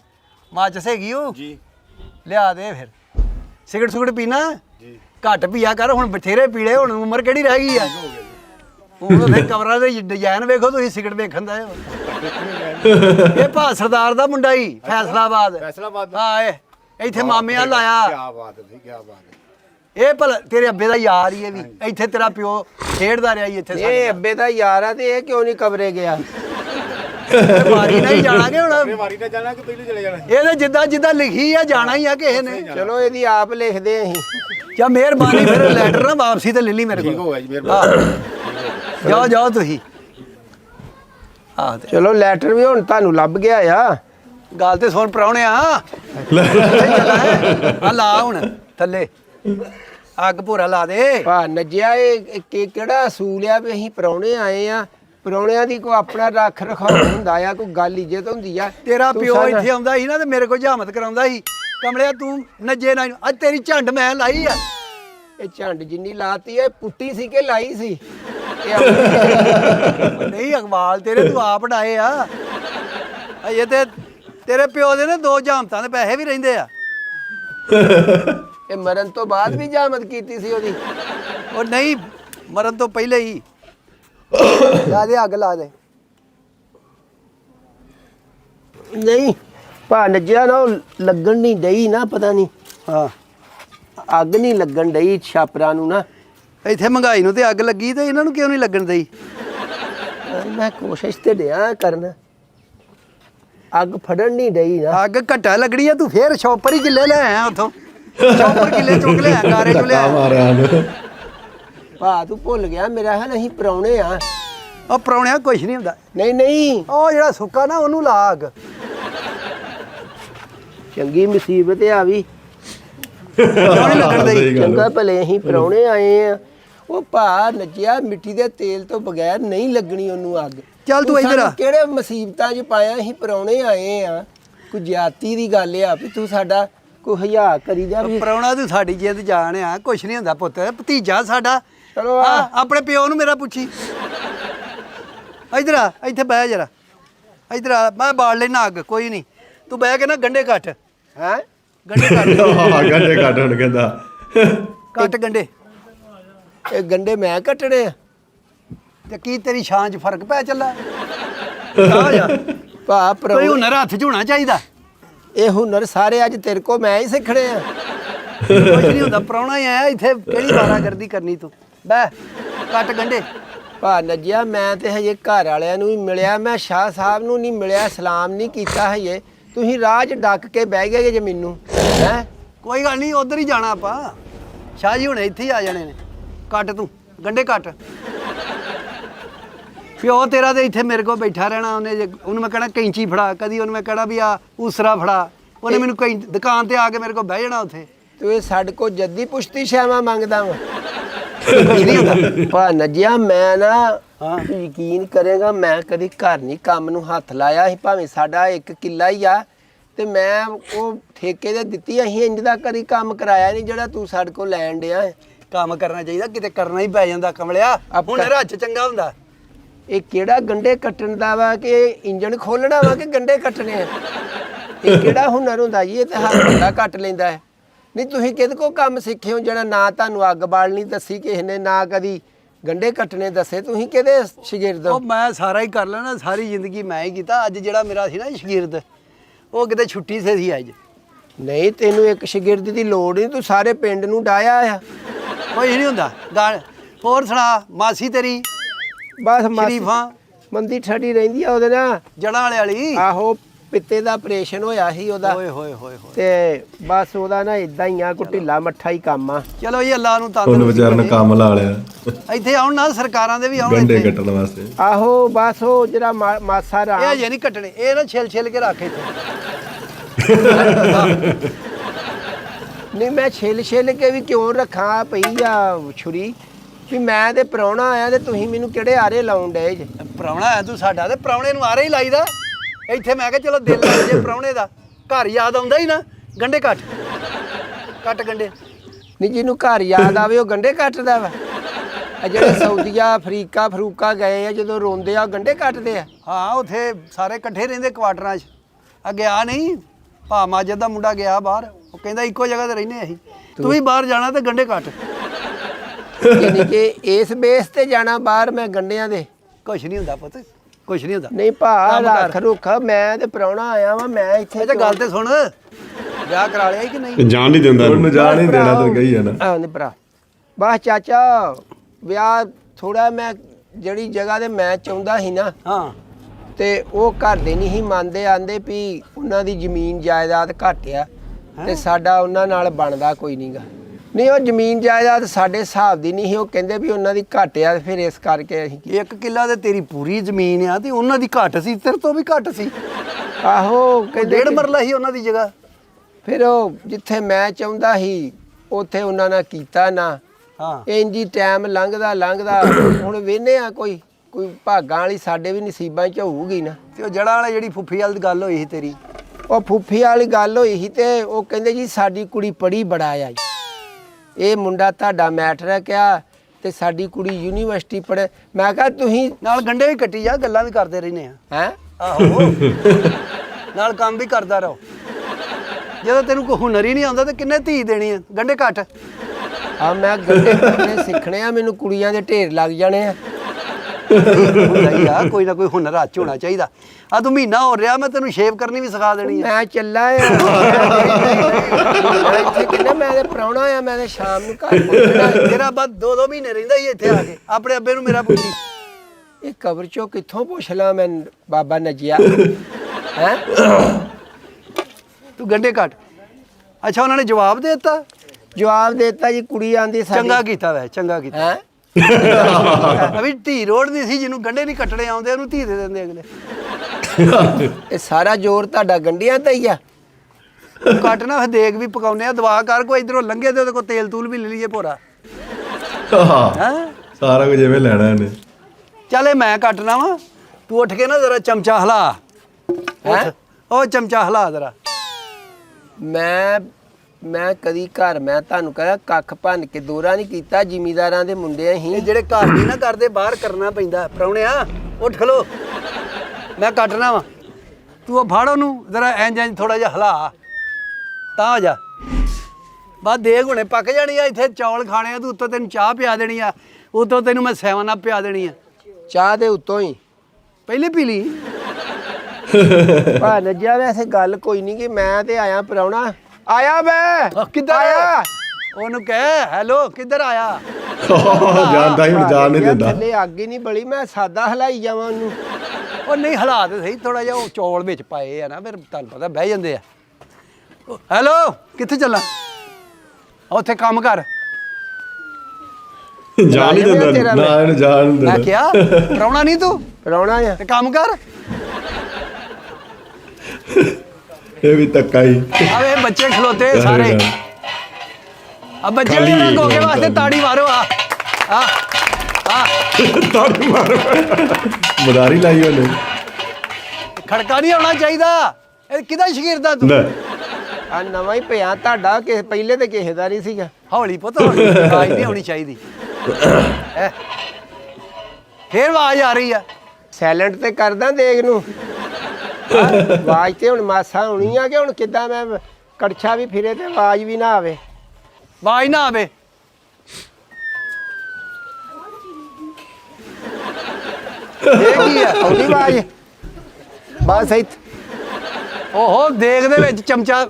ਮਾਚਸ ਹੈਗੀ ਉਹ? ਜੀ। ਲਿਆ ਦੇ ਫਿਰ। ਸਿਗਰਟ ਸੁਗਰਟ ਪੀਣਾ? ਜੀ। ਘੱਟ ਪੀਆ ਕਰ ਹੁਣ ਬਥੇਰੇ ਪੀੜੇ ਹੁਣ ਉਮਰ ਕਿਹੜੀ ਰਹਿ ਗਈ ਆ? ਹੁਣ ਤੇ ਕਮਰਾਂ ਦੇ ਡਿਜ਼ਾਈਨ ਵੇਖੋ ਤੁਸੀਂ ਸਿਗਰਟ ਵੇਖਣ ਦਾ ਇਹ। ਭਾ ਸਰਦਾਰ ਦਾ ਮੁੰਡਾ ਹੀ ਫੈਸਲਾਬਾਦ। ਫੈਸਲਾਬਾਦ ਹਾਂ ਇਹ। ਇੱਥੇ ਮਾਮੇ ਆ ਲਾਇਆ। ਕੀ ਬਾਤ ਹੈ ਕੀ ਬਾਤ ਇਹ ਭਲਾ ਤੇਰੇ ਅੱਬੇ ਦਾ ਯਾਰ ਹੀ ਇਹ ਵੀ। ਇੱਥੇ ਤੇਰਾ ਪਿਓ ਖੇਡਦਾ ਰਿਹਾ ਜੀ ਇੱਥੇ ਸਾਡੇ ਇਹ ਅੱਬੇ ਦਾ ਯਾਰ ਆ ਤੇ ਇਹ ਕਿਉਂ ਨਹੀਂ ਕਬਰੇ ਗਿਆ? ਨਾਲ। ਵਾਰੀ ਨਹੀਂ ਜਾਣਾਗੇ ਹੁਣ। ਵਾਰੀ ਨਾਲ ਜਾਣਾ ਕਿ ਪਹਿਲੇ ਚਲੇ ਜਾਣਾ? ਇਹਦੇ ਜਿੱਦਾਂ ਜਿੱਦਾਂ ਲਿਖੀ ਆ ਜਾਣਾ ਹੀ ਆ ਕਿਸੇ ਨੇ। ਚਲੋ ਇਹਦੀ ਆਪ ਲਿਖਦੇ ਅਸੀਂ। ਜਾਂ ਮਿਹਰਬਾਨੀ ਫਿਰ ਲੈਟਰ ਨਾ ਵਾਪਸੀ ਤੇ ਲੈ ਲਈ ਮੇਰੇ ਕੋਲ। ਠੀਕ ਹੋ ਗਿਆ ਜੀ ਮਿਹਰਬਾਨੀ। ਜਾਓ ਜਾਓ ਤੁਸੀਂ। ਆਹ ਚਲੋ ਲੈਟਰ ਵੀ ਹੁਣ ਤੁਹਾਨੂੰ ਲੱਭ ਗਿਆ ਆ। ਗੱਲ ਤੇ ਸੁਣ ਪਰਾਉਣਿਆ ਆ ਲਾ ਹੁਣ ਥੱਲੇ। ਅੱਗ ਭੋਰਾ ਲਾ ਦੇ। ਭਾ ਨੱਜਿਆ ਇਹ ਕਿ- ਕਿਹੜਾ ਅਸੂਲ ਆ ਵੀ ਅਸੀਂ ਪਰੌਣੇ ਆਏ ਆ? ਪਰੌਣਿਆਂ ਦੀ ਕੋਈ ਆਪਣਾ ਰੱਖ ਰਖਾਅ ਹੁੰਦਾ ਆ ਕੋਈ ਗੱਲ ਇੱਜ਼ਤ ਹੁੰਦੀ ਆ। ਤੇਰਾ ਤੂੰ ਪਿਓ ਇੱਥੇ ਆਉਂਦਾ ਸੀ ਨਾ ਤੇ ਮੇਰੇ ਕੋਲ ਜਹਾਮਤ ਕਰਾਉਂਦਾ ਸੀ। ਕਮਲਿਆ ਤੂੰ ਨੱਜੇ ਨਾ ਅੱਜ ਤੇਰੀ ਝੰਡ ਮੈਂ ਲਾਈ ਆ। ਇਹ ਝੰਡ ਜਿੰਨੀ ਲਾਤੀ ਐ ਪੁੱਟੀ ਸੀ ਕਿ ਲਾਈ ਸੀ? ਇਹ ਆਪਣੀ- ਨਹੀਂ ਅਕਬਾਲ ਤੇਰੇ ਤੂੰ ਆਪ ਡਾਏ ਆ। ਅਜੇ ਤੇ ਤੇਰੇ ਪਿਓ ਦੇ ਨੇ ਦੋ ਜਹਾਮਤਾਂ ਦੇ ਪੈਸੇ ਵੀ ਰਹਿੰਦੇ ਆ। ਇਹ ਮਰਨ ਤੋਂ ਬਾਅਦ ਵੀ ਜਾਮਤ ਕੀਤੀ ਸੀ ਉਹਦੀ। ਉਹ ਨਹੀਂ ਮਰਨ ਤੋਂ ਪਹਿਲੇ ਹੀ। ਲਾ ਦੇ ਅੱਗ ਲਾ ਦੇ। ਨਹੀਂ ਭਾ ਨੱਜਿਆ ਨਾ ਉਹ ਲੱਗਣ ਨਹੀਂ ਡਈ ਨਾ ਪਤਾ ਨਹੀਂ। ਹਾਂ। ਅੱਗ ਨਹੀਂ ਲੱਗਣ ਡਈ ਛਾਪਰਾਂ ਨੂੰ ਨਾ। ਇੱਥੇ ਮਹਿੰਗਾਈ ਨੂੰ ਤੇ ਅੱਗ ਲੱਗੀ ਤੇ ਇਹਨਾਂ ਨੂੰ ਕਿਉਂ ਨਹੀਂ ਲੱਗਣ ਦਈ ਮੈਂ ਕੋਸ਼ਿਸ਼ ਤੇ ਡਿਆ ਕਰਨ। ਅੱਗ ਫੜਨ ਨਹੀਂ ਡਈ ਨਾ। ਅੱਗ ਘਟਾ ਲੱਗਣੀ ਆ ਤੂੰ ਫੇਰ ਸ਼ੌਪਰ ਹੀ ਕਿੱਲੇ ਲੈ ਆਇਆ ਉਥੋਂ। ਸ਼ੌਪਰ ਕਿੱਲੇ ਚੁੱਕ ਲਿਆ [LAUGHS] ਗਾਰੇ ਚ ਲਿਆ। ਮਾਰਿਆ ਉਹਨੂੰ। ਭਾ ਤੂੰ ਭੁੱਲ ਗਿਆ ਮੇਰਾ ਹਾਲ ਅਸੀਂ ਪਰੌਣੇ ਆ। ਉਹ ਪਰੌਣਿਆ ਕੁਝ ਨਹੀਂ ਹੁੰਦਾ। ਨਹੀਂ ਨਹੀਂ। ਉਹ ਜਿਹੜਾ ਸੁੱਕਾ ਨਾ ਉਹਨੂੰ ਲਾ ਅੱਗ। ਚੰਗੀ ਮੁਸੀਬਤ ਆ ਵੀ। ਕਿਉਂ ਨਹੀਂ ਲੱਗਣ ਦਈ? ਸਹੀ ਗੱਲ ਚੰਗਾ ਭਲੇ ਅਸੀਂ ਪਰੌਣੇ ਆਏ ਆ। ਉਹ ਭਾ ਨੱਜਿਆ ਮਿੱਟੀ ਦੇ ਤੇਲ ਤੋਂ ਬਗੈਰ ਨਹੀਂ ਲੱਗਣੀ ਉਹਨੂੰ ਅੱਗ। ਚੱਲ ਤੂੰ ਇੱਧਰ ਆ। ਸਾਨੂੰ ਕਿਹੜੇ ਮੁਸੀਬਤਾਂ 'ਚ ਪਾਇਆ ਅਸੀਂ ਪਰੌਣੇ ਆਏ ਆ? ਕੋਈ ਜਾਤੀ ਦੀ ਗੱਲ ਆ ਵੀ ਤੂੰ ਸਾਡਾ ਕੋਈ ਹਯਾ ਕਰੀ ਜਾ ਵੀ ਪਰੌਣਾ ਤੂੰ ਸਾਡੀ ਜਿੱਦ ਜਾਣ ਆ ਕੁਝ ਨਹੀਂ ਹੁੰਦਾ ਪੁੱਤ। ਭਤੀਜਾ ਸਾਡਾ। ਚਲੋ ਆ। ਆਪਣੇ ਪਿਓ ਨੂੰ ਮੇਰਾ ਪੁੱਛੀ। ਇੱਧਰ ਆ ਇੱਥੇ ਬਹਿ ਜਰਾ। ਇੱਧਰ ਆ ਮੈਂ ਬਾੜ ਲੈਣਾ ਅੱਗ ਕੋਈ ਨਹੀਂ। ਤੂੰ ਬਹਿ ਕੇ ਨਾ ਗੰਡੇ ਕੱਟ। ਹੈ? ਗੰਡੇ ਕੱਟ। ਹਾਂ ਗੰਡੇ ਕੱਢ ਹੁਣ ਕਹਿੰਦਾ। ਕੱਟ ਗੰਡੇ ਇਹ ਗੰਡੇ ਮੈਂ ਕੱਟਣੇ ਆ। ਤੇ ਕੀ ਤੇਰੀ ਛਾਂ 'ਚ ਫ਼ਰਕ ਪੈ ਚੱਲਾ ਆ ਜਾ ਭਾ ਕੋਈ ਹੁਨਰ ਹੱਥ 'ਚ ਹੋਣਾ ਚਾਹੀਦਾ। ਇਹ ਹੁਨਰ ਸਾਰੇ ਅੱਜ ਤੇਰੇ ਕੋ ਮੈਂ ਹੀ ਸਿੱਖਣੇ ਆ। ਕੁਝ ਨਹੀਂ ਹੁੰਦਾ ਪ੍ਰਾਹੁਣਾ ਹੀ ਆਇਆ ਇੱਥੇ ਕਿਹੜੀ ਵਾਰਾਗਰਦੀ ਕਰਨੀ ਤੂੰ? ਬਹਿ ਕੱਟ ਗੰਡੇ ਭਾ ਨੱਜਿਆ ਮੈਂ ਤੇ ਹਜੇ ਘਰ ਵਾਲਿਆਂ ਨੂੰ ਵੀ ਮਿਲਿਆ ਮੈਂ ਸ਼ਾਹ ਸਾਹਿਬ ਨੂੰ ਨਹੀਂ ਮਿਲਿਆ ਸਲਾਮ ਨਹੀਂ ਕੀਤਾ ਹਜੇ। ਤੁਸੀਂ ਰਾਹ 'ਚ ਡੱਕ ਕੇ ਬਹਿ ਗਏ ਜੇ ਮੈਨੂੰ ਹੈ? ਕੋਈ ਗੱਲ ਨਹੀਂ ਉਧਰ ਹੀ ਜਾਣਾ ਆਪਾਂ। ਸ਼ਾਹ ਜੀ ਹੁਣ ਇੱਥੇ ਹੀ ਆ ਜਾਣੇ ਨੇ। ਕੱਟ ਤੂੰ ਗੰਡੇ ਕੱਟ। ਪਿਓ ਤੇਰਾ ਤੇ ਇੱਥੇ ਮੇਰੇ ਕੋਲ ਬੈਠਾ ਰਹਿਣਾ ਉਹਨੇ ਜੇ ਉਹਨੂੰ ਮੈਂ ਕਹਿਣਾ ਕੈਂਚੀ ਫੜਾ ਕਦੀ ਉਹਨੂੰ ਮੈਂ ਕਹਿਣਾ ਵੀ ਆ ਉਸਰਾ ਫੜਾ ਉਹਨੇ ਮੈਨੂੰ ਕਈ ਦੁਕਾਨ ਤੇ ਆ ਕੇ ਮੇਰੇ ਕੋਲ ਬਹਿ ਜਾਣਾ ਉੱਥੇ। ਤੂੰ ਇਹ ਸਾਡੇ ਕੋ ਜੱਦੀ ਪੁਸ਼ਤੀ ਸ਼ੈਵਾ ਮੰਗਦਾ ਵਾ। ਨਹੀਂ ਹੁੰਦਾ? ਭਾ ਨੱਜਿਆ ਮੈਂ ਨਾ ਹਾਂ। ਯਕੀਨ ਕਰੇਗਾ ਮੈਂ ਕਦੀ ਘਰ ਨਹੀਂ ਕੰਮ ਨੂੰ ਹੱਥ ਲਾਇਆ ਸੀ ਭਾਵੇਂ ਸਾਡਾ ਇੱਕ ਕਿੱਲਾ ਹੀ ਆ ਤੇ ਮੈਂ ਉਹ ਠੇਕੇ ਤੇ ਦਿੱਤੀ ਅਸੀਂ ਇੰਜ ਦਾ ਕਦੀ ਕੰਮ ਕਰਾਇਆ ਨਹੀਂ ਜਿਹੜਾ ਤੂੰ ਸਾਡੇ ਕੋਲ ਲੈਣ ਡਿਆ ਹੈ। ਕੰਮ ਕਰਨਾ ਚਾਹੀਦਾ ਕਿਤੇ ਕਰਨਾ ਹੀ ਪੈ ਜਾਂਦਾ ਕਮਲਿਆ। ਆਪ ਹੁਣ ਕਰ- ਚ ਚੰਗਾ ਹੁੰਦਾ। ਇਹ ਕਿਹੜਾ ਗੰਡੇ ਕੱਟਣ ਦਾ ਵਾ ਕਿ ਇੰਜਣ ਖੋਲਣਾ ਵਾ ਕਿ ਗੰਡੇ ਕੱਟਣੇ ਆ? ਇਹ ਕਿਹੜਾ ਹੁਨਰ ਹੁੰਦਾ ਜੀ? ਇਹ ਤਾਂ ਹਰ ਬੰਦਾ ਕੱਟ ਲੈਂਦਾ ਹੈ। ਨਹੀਂ ਤੁਸੀਂ ਕਿਹਦੇ ਕੋ ਕੰਮ ਸਿੱਖੇ ਹੋ ਜਿਹੜਾ ਨਾ ਤੁਹਾਨੂੰ ਅੱਗ ਬਾਲਣੀ ਦੱਸੀ ਕਿਸੇ ਨੇ ਨਾ ਕਦੀ ਗੰਡੇ ਕੱਟਣੇ ਦੱਸੇ? ਤੁਸੀਂ ਕਿਹਦੇ ਸ਼ਾਗਿਰਦ ਹੋ? ਉਹ ਮੈਂ ਸਾਰਾ ਹੀ ਕਰ ਲੈਣਾ ਸਾਰੀ ਜ਼ਿੰਦਗੀ ਮੈਂ ਹੀ ਕੀਤਾ। ਅੱਜ ਜਿਹੜਾ ਮੇਰਾ ਸੀ ਨਾ ਸ਼ਗੀਰਦ ਉਹ ਕਿਤੇ ਛੁੱਟੀ ਤੇ ਸੀ ਅੱਜ। ਨਹੀਂ ਤੈਨੂੰ ਇੱਕ ਸ਼ਾਗਿਰਦ ਦੀ ਲੋੜ ਨਹੀਂ ਤੂੰ ਸਾਰੇ ਪਿੰਡ ਨੂੰ ਡਾਇਆ ਆ। ਕੋਈ ਨਹੀਂ ਹੁੰਦਾ। ਗਾਲ ਹੋਰ ਸੁਣਾ ਮਾਸੀ ਤੇਰੀ? ਬਸ ਮਾਸੀ ਸ਼ਰੀਫਾਂ। ਮੰਦੀ ਠੜੀ ਰਹਿੰਦੀ ਆ ਉਹਦੇ ਨਾਲ। ਜੜਾਂ ਵਾਲੇ ਵਾਲੀ? ਆਹੋ ਪਿੱਤੇ ਦਾ ਆਪਰੇਸ਼ਨ ਹੋਇਆ ਸੀ ਉਹਦਾ। ਓਏ ਹੋਏ ਹੋਏ ਹੋਏ। ਤੇ ਬਸ ਉਹਦਾ ਨਾ ਇਦਾਂ ਹੀ ਆ ਕੋ ਢਿੱਲਾ ਮੱਠਾ ਹੀ ਕੰਮ ਆ। ਚਲੋ ਜੀ ਅੱਲਾ ਨੂੰ ਉਹਨੂੰ ਤੰਦਰੁਸਤੀ ਵਿਚਾਰਨ ਦੇਵੇ। ਕੰਮ ਲਾ ਲਿਆ। ਇੱਥੇ ਆਉਣ ਨਾ ਸਰਕਾਰਾਂ ਦੇ ਵੀ ਆਉਣ ਗੰਡੇ ਕੱਟਣ ਵਾਸਤੇ। ਆਹੋ ਬਸ ਉਹ ਜਿਹੜਾ ਮਾਸਾ ਇਹ ਰਾਮ ਅਜੇ ਨਹੀਂ ਕੱਟਣੇ ਇਹ ਨਾ ਛਿਲ ਛਿਲ ਕੇ ਰੱਖ ਇੱਥੇ। ਨਹੀਂ ਮੈਂ ਛਿਲ ਛਿਲ ਕੇ ਵੀ ਕਿਉਂ ਰੱਖਾਂ ਪਈ ਆ ਛੁਰੀ। ਵੀ ਮੈਂ ਤੇ ਪ੍ਰਾਹੁਣਾ ਆਇਆ ਤੇ ਤੁਸੀਂ ਮੈਨੂੰ ਕਿਹੜੇ ਆਰੇ ਲਾਉਣ ਡਏ ਜੇ? ਪ੍ਰਾਹੁਣਾ ਹੈ ਤੂੰ ਸਾਡਾ ਤੇ ਪ੍ਰਾਹੁਣੇ ਨੂੰ ਆਰੇ ਹੀ ਲਾਈਦਾ। ਇੱਥੇ ਮੈਂ ਕਿਹਾ ਚਲੋ ਦਿਲ ਲੱਗ ਜੇ ਪ੍ਰਾਹੁਣੇ ਦਾ। ਘਰ ਯਾਦ ਆਉਂਦਾ ਹੀ ਨਾ ਗੰਡੇ ਕੱਟ ਕੱਟ ਗੰਡੇ ਨਹੀਂ ਜਿਹਨੂੰ ਘਰ ਯਾਦ ਆਵੇ ਉਹ ਗੰਡੇ ਕੱਟਦਾ ਵਾ। ਆ ਜਿਹੜੇ ਸਾਊਦੀਆ ਅਫਰੀਕਾ ਫਰੂਕਾ ਗਏ ਆ ਜਦੋਂ ਰੋਂਦੇ ਆ ਗੰਡੇ ਕੱਟਦੇ ਆ। ਹਾਂ ਉਥੇ ਸਾਰੇ ਇਕੱਠੇ ਰਹਿੰਦੇ ਕੁਆਟਰਾਂ 'ਚ। ਆ ਗਿਆ ਨਹੀਂ ਭਾ ਮਾਜਦ ਦਾ ਮੁੰਡਾ ਗਿਆ ਬਾਹਰ। ਉਹ ਕਹਿੰਦਾ ਇੱਕੋ ਜਗ੍ਹਾ ਤੇ ਰਹਿੰਦੇ ਅਸੀਂ। ਤੂੰ ਵੀ ਬਾਹਰ ਜਾਣਾ ਤੇ ਗੰਡੇ ਕੱਟ। ਯਾਨੀ ਕਿ ਇਸ ਬੇਸ ਤੇ ਜਾਣਾ ਬਾਹਰ ਮੈਂ ਗੰਡਿਆਂ ਦੇ। ਕੁਛ ਨਹੀਂ ਹੁੰਦਾ ਪੁੱਤ ਕੁਛ ਨਹੀਂ ਹੁੰਦਾ। ਨਹੀਂ ਭਾ। ਰੱਖ ਰੁੱਖ ਮੈਂ ਤੇ ਪ੍ਰਾਹੁਣਾ ਆਇਆ ਵਾਂ ਮੈਂ ਇੱਥੇ ਤਾਂ ਗੱਲ ਤੇ ਸੁਣ। ਵਿਆਹ ਕਰਾ ਲਿਆ ਸੀ ਕਿ ਨਹੀਂ? ਜਾਣ ਨਹੀਂ ਦਿੰਦਾ। ਉਹਨੂੰ ਜਾਣ ਨਹੀਂ ਦੇਣਾ ਤੇ ਕਹੀ ਜਾਣਾ। ਆਹ ਨੇ ਭਰਾ। ਬਸ ਚਾਚਾ ਵਿਆਹ ਥੋੜਾ ਮੈਂ ਜਿਹੜੀ ਜਗ੍ਹਾ ਤੇ ਮੈਂ ਚਾਹੁੰਦਾ ਸੀ ਨਾ ਹਾਂ। ਤੇ ਉਹ ਘਰ ਦੇ ਨਹੀਂ ਸੀ ਮੰਨਦੇ ਆਂਦੇ ਵੀ ਉਹਨਾਂ ਦੀ ਜ਼ਮੀਨ ਜਾਇਦਾਦ ਘੱਟ ਆ ਤੇ ਸਾਡਾ ਉਹਨਾਂ ਨਾਲ ਬਣਦਾ ਕੋਈ ਨਹੀਂਗਾ ਨਹੀਂ ਉਹ ਜ਼ਮੀਨ ਜਾਇਦਾਦ ਸਾਡੇ ਹਿਸਾਬ ਦੀ ਨਹੀਂ ਸੀ ਉਹ ਕਹਿੰਦੇ ਵੀ ਉਹਨਾਂ ਦੀ ਘੱਟ ਆ ਫਿਰ ਇਸ ਕਰਕੇ ਅਸੀਂ ਕੀ- ਇੱਕ ਕਿੱਲਾ ਤੇ ਤੇਰੀ ਪੂਰੀ ਜ਼ਮੀਨ ਆ ਤੇ ਉਹਨਾਂ ਦੀ ਘੱਟ ਸੀ ਤੇਰੇ ਤੋਂ ਵੀ ਘੱਟ ਸੀ। ਆਹੋ ਕਹਿੰਦੇ ਡੇਢ ਕਿ- ਮਰਲਾ ਸੀ ਉਹਨਾਂ ਦੀ ਜਗ੍ਹਾ। ਫਿਰ ਉਹ ਜਿੱਥੇ ਮੈਂ ਚਾਹੁੰਦਾ ਸੀ ਉੱਥੇ ਉਹਨਾਂ ਨੇ ਕੀਤਾ ਨਾ। ਹਾਂ। ਇੰਜੀ ਟਾਈਮ ਲੰਘਦਾ ਲੰਘਦਾ। ਹੁਣ ਵੇਨੇ ਆ ਕੋਈ ਕੋਈ ਭਾਗਾਂ ਵਾਲੀ ਸਾਡੇ ਵੀ ਨਸੀਬਾਂ 'ਚ ਹੋਊਗੀ ਨਾ। ਤੇ ਉਹ ਜੜਾਂ ਵਾਲੇ ਜਿਹੜੀ ਫੁੱਫੀ ਵਾਲੀ ਦੀ ਗੱਲ ਹੋਈ ਸੀ ਤੇਰੀ? ਉਹ ਫੁੱਫੀ ਵਾਲੀ ਗੱਲ ਹੋਈ ਸੀ ਤੇ ਉਹ ਕਹਿੰਦੇ ਜੀ ਸਾਡੀ ਕੁੜੀ ਪੜੀ ਬੜਾ ਆ ਜੀ। ਇਹ ਮੁੰਡਾ ਤੁਹਾਡਾ ਮੈਟਰ ਹੈ ਕਿਆ? ਤੇ ਸਾਡੀ ਕੁੜੀ ਯੂਨੀਵਰਸਿਟੀ ਪੜ੍ਹੇ। ਮੈਂ ਕਿਹਾ ਤੁਸੀਂ ਨਾਲ ਗੰਡੇ ਵੀ ਕੱਟੀ ਜਾ ਗੱਲਾਂ ਵੀ ਕਰਦੇ ਰਹਿੰਦੇ ਆ। ਹੈ? ਆਹੋ। ਨਾਲ ਕੰਮ ਵੀ ਕਰਦਾ ਰਹੋ। ਜਦੋਂ ਤੈਨੂੰ ਕੋਈ ਹੁਨਰ ਹੀ ਨਹੀਂ ਆਉਂਦਾ ਤੇ ਕਿੰਨੇ ਧੀ ਦੇਣੀ ਆ? ਗੰਡੇ ਘੱਟ। ਆ ਮੈਂ ਗੱਡੇ ਸਿੱਖਣੇ ਆ ਮੈਨੂੰ ਕੁੜੀਆਂ ਦੇ ਢੇਰ ਲੱਗ ਜਾਣੇ ਆ। ਹੁੰਦਾ ਹੀ ਆ ਕੋਈ ਨਾ ਕੋਈ ਹੁਨਰ ਹੱਥ 'ਚ ਹੋਣਾ ਚਾਹੀਦਾ। ਆ ਤੂੰ ਮਹੀਨਾ ਹੋ ਰਿਹਾ ਮੈਂ ਤੈਨੂੰ ਸ਼ੇਵ ਕਰਨੀ ਵੀ ਸਿਖਾ ਦੇਣੀ ਆ। ਮੈਂ ਚੱਲਾ ਆ। ਮੈਂ ਇੱਥੇ ਕਿੰਨੇ ਮੈਂ ਤੇ ਪ੍ਰਾਹੁਣਾ ਆ ਮੈਂ ਤੇ ਸ਼ਾਮ ਨੂੰ ਘਰ ਪਹੁੰਚਣਾ। ਤੇਰਾ ਬਾਅਦ ਦੋ ਦੋ ਮਹੀਨੇ ਰਹਿੰਦਾ ਹੀ ਇੱਥੇ ਆ ਕੇ ਆਪਣੇ ਅੱਬੇ ਨੂੰ ਮੇਰਾ ਪੁੱਛੀ। ਇਹ ਕਬਰ ਚੋਂ ਕਿੱਥੋਂ ਪੁੱਛ ਲਾਂ ਮੈਂ ਬਾਬਾ ਨਜਿਆ। ਹੈ? ਤੂੰ ਗੰਡੇ ਘੱਟ ਅੱਛਾ ਉਹਨਾਂ ਨੇ ਜਵਾਬ ਦੇ ਦਿੱਤਾ? ਜਵਾਬ ਦੇਤਾ ਜੀ ਕੁੜੀ ਆਂਦੀ ਸਾਡੀ ਚੰਗਾ ਕੀਤਾ ਵੈ ਚੰਗਾ ਕੀਤਾ। ਹੈ? ਅਭੀ ਧੀ ਰੋੜ ਦੀ ਸੀ ਜਿਹਨੂੰ ਗੰਡੇ ਨਹੀਂ ਕੱਟਣੇ ਆਉਂਦੇ ਉਹਨੂੰ ਧੀ ਦੇ ਦਿੰਦੇ ਅਗਲੇ। ਇਹ ਸਾਰਾ ਜ਼ੋਰ ਤੁਹਾਡਾ ਗੰਡੀਆਂ ਤੇ ਹੀ ਆ। ਕੱਟਣਾ ਫਿਰ ਦੇਗ ਵੀ ਪਕਾਉਨੇ ਆ ਦਵਾ ਕਰ ਕੋਈ ਇਧਰੋਂ ਲੰਘੇ ਤੇ ਉਹਦੇ ਕੋਲ ਤੇਲ ਤੂਲ ਵੀ ਲੈ ਲਈਏ ਭੋਰਾ। ਹੈ? ਸਾਰਾ ਕੁਝ ਐਵੇਂ ਲੈਣਾ ਇਹਨੇ। ਚੱਲ ਇਹ ਮੈਂ ਕੱਟਣਾ ਵਾ। ਤੂੰ ਉੱਠ ਕੇ ਨਾ ਜ਼ਰਾ ਚਮਚਾ ਹਿਲਾ। ਹੈਂ? ਉਹ ਚਮਚਾ ਹਿਲਾ ਜ਼ਰਾ। ਮੈਂ ਮੈਂ ਕਦੀ ਘਰ ਮੈਂ ਤੁਹਾਨੂੰ ਕਹਿੰਦਾ ਕੱਖ ਭੰਨ ਕੇ ਦੋਰਾ ਨਹੀਂ ਕੀਤਾ ਜ਼ਿਮੀਦਾਰਾਂ ਦੇ ਮੁੰਡੇ ਇਹ ਅਸੀਂ ਜਿਹੜੇ ਘਰ ਨਹੀਂ ਨਾ ਕਰਦੇ ਬਾਹਰ ਕਰਨਾ ਪੈਂਦਾ ਪ੍ਰਾਹੁਣਿਆ ਉੱਠ ਖਲੋ ਮੈਂ ਕੱਟਣਾ ਵਾ। ਤੂੰ ਉਹ ਫੜ ਉਹਨੂੰ ਜ਼ਰਾ ਇੰਜ ਇੰਜ ਥੋੜਾ ਜਿਹਾ ਹਿਲਾ। ਤਾਂ ਹੋ ਜਾ। ਬਸ ਦੇਗ ਹੁਣੇ ਪੱਕ ਜਾਣੀ ਆ ਇੱਥੇ ਚੌਲ ਖਾਣੇ ਆ ਤੂੰ ਉੱਤੋਂ ਤੈਨੂੰ ਚਾਹ ਪਿਆ ਦੇਣੀ ਆ। ਉੱਤੋਂ ਤੈਨੂੰ ਮੈਂ ਸੈਵਨ ਅਪ ਪਿਆ ਦੇਣੀ ਆ। ਚਾਹ ਦੇ ਉੱਤੋਂ ਹੀ। ਪਹਿਲੇ ਪੀ ਲਈ। ਭਾ ਨੱਜਿਆ ਵੈਸੇ ਗੱਲ ਕੋਈ ਨਹੀਂ ਕਿ ਮੈਂ ਤੇ ਆਇਆ ਪਰਾਉਣਾ ਆਇਆ ਮੈਂ? ਕਿੱਧਰ? ਆਇਆ? ਉਹਨੂੰ ਕਹਿ ਹੈਲੋ ਕਿੱਧਰ ਆਇਆ? [LAUGHS] ਜਾਣਦਾ ਹੀ ਹੁਣ ਜਾਣ ਨਹੀਂ ਦਿੰਦਾ। ਥੱਲੇ ਅੱਗ ਹੀ ਨਹੀਂ ਬਲੀ ਮੈਂ ਸਾਦਾ ਹਲਾਈ ਜਾਵਾਂ ਉਹਨੂੰ। ਉਹ ਨਹੀਂ ਹਲਾ ਦੇ ਸਹੀ ਥੋੜਾ ਜਿਹਾ ਉਹ ਚੌਲ ਵਿੱਚ ਪਾਏ ਆ ਨਾ ਫਿਰ ਤੁਹਾਨੂੰ ਪਤਾ ਬਹਿ ਜਾਂਦੇ ਆ। ਹੈਲੋ ਕਿੱਥੇ ਚੱਲਾਂ? ਉੱਥੇ ਕੰਮ ਕਰ। [LAUGHS] ਜਾਣ ਨਹੀਂ ਦਿੰਦਾ ਨਾ ਇਹਨੂੰ ਜਾਣ ਨਹੀਂ ਮੈਂ ਦਿੰਦਾ। ਕਿਹਾ [LAUGHS] ਪਰਾਉਣਾ ਨਹੀਂ ਤੂੰ? ਪਰਾਉਣਾ ਆ। ਤੇ ਕੰਮ ਕਰ। ਇਹ ਵੀ ਤੱਕਾ ਹੀ। ਆਵੇ ਬੱਚੇ ਖਲੋਤੇ ਸਾਰੇ। ਆ ਬੱਚੇ ਖਾਲੀ ਨੇ ਗੋਗੇ ਇੱਕ ਵਾਸਤੇ ਤਾੜੀ ਮਾਰੋ ਆ। ਆ। ਆ। ਤਾੜੀ ਮਾਰ। ਮਦਾਰੀ ਲਾਈ ਉਹਨੇ। ਖੜਕਾ ਨਹੀਂ ਆਉਣਾ ਚਾਹੀਦਾ। ਇਹ ਕਿਹਦਾ ਸ਼ਗਿਰਦਾ ਤੂੰ? ਲੈ ਆ ਨਵਾਂ ਹੀ ਪਿਆ ਤੁਹਾਡਾ ਕਿਸੇ ਪਹਿਲੇ ਤੇ ਕਿਸੇ ਦਾ ਨਹੀਂ ਸੀਗਾ। ਹੌਲੀ ਪੁੱਤ ਹੌਲੀ ਆਵਾਜ਼ ਨਹੀਂ ਆਉਣੀ ਚਾਹੀਦੀ। ਹੈਂ। ਫੇਰ ਆਵਾਜ਼ ਆ ਰਹੀ ਆ। ਸਾਇਲੈਂਟ ਤੇ ਕਰਦਾ ਦੇਖ ਨੂੰ? ਆਵਾਜ਼ ਤੇ ਹੁਣ ਮਾਸਾ ਹੋਣੀ ਆ ਕਿ ਹੁਣ ਕਿੱਦਾਂ ਮੈਂ ਕੜਛਾ ਵੀ ਫਿਰੇ ਤੇ ਆਵਾਜ਼ ਵੀ ਨਾ ਆਵੇ? ਆਵਾਜ਼ ਨਾ ਆਵੇ। ਇਹ ਕੀ ਆ? ਆਉਂਦੀ ਆਵਾਜ਼? ਬਸ ਇੱਥੇ ਓਹੋ ਦੇਗ ਦੇ ਵਿੱਚ ਚਮਚਾ।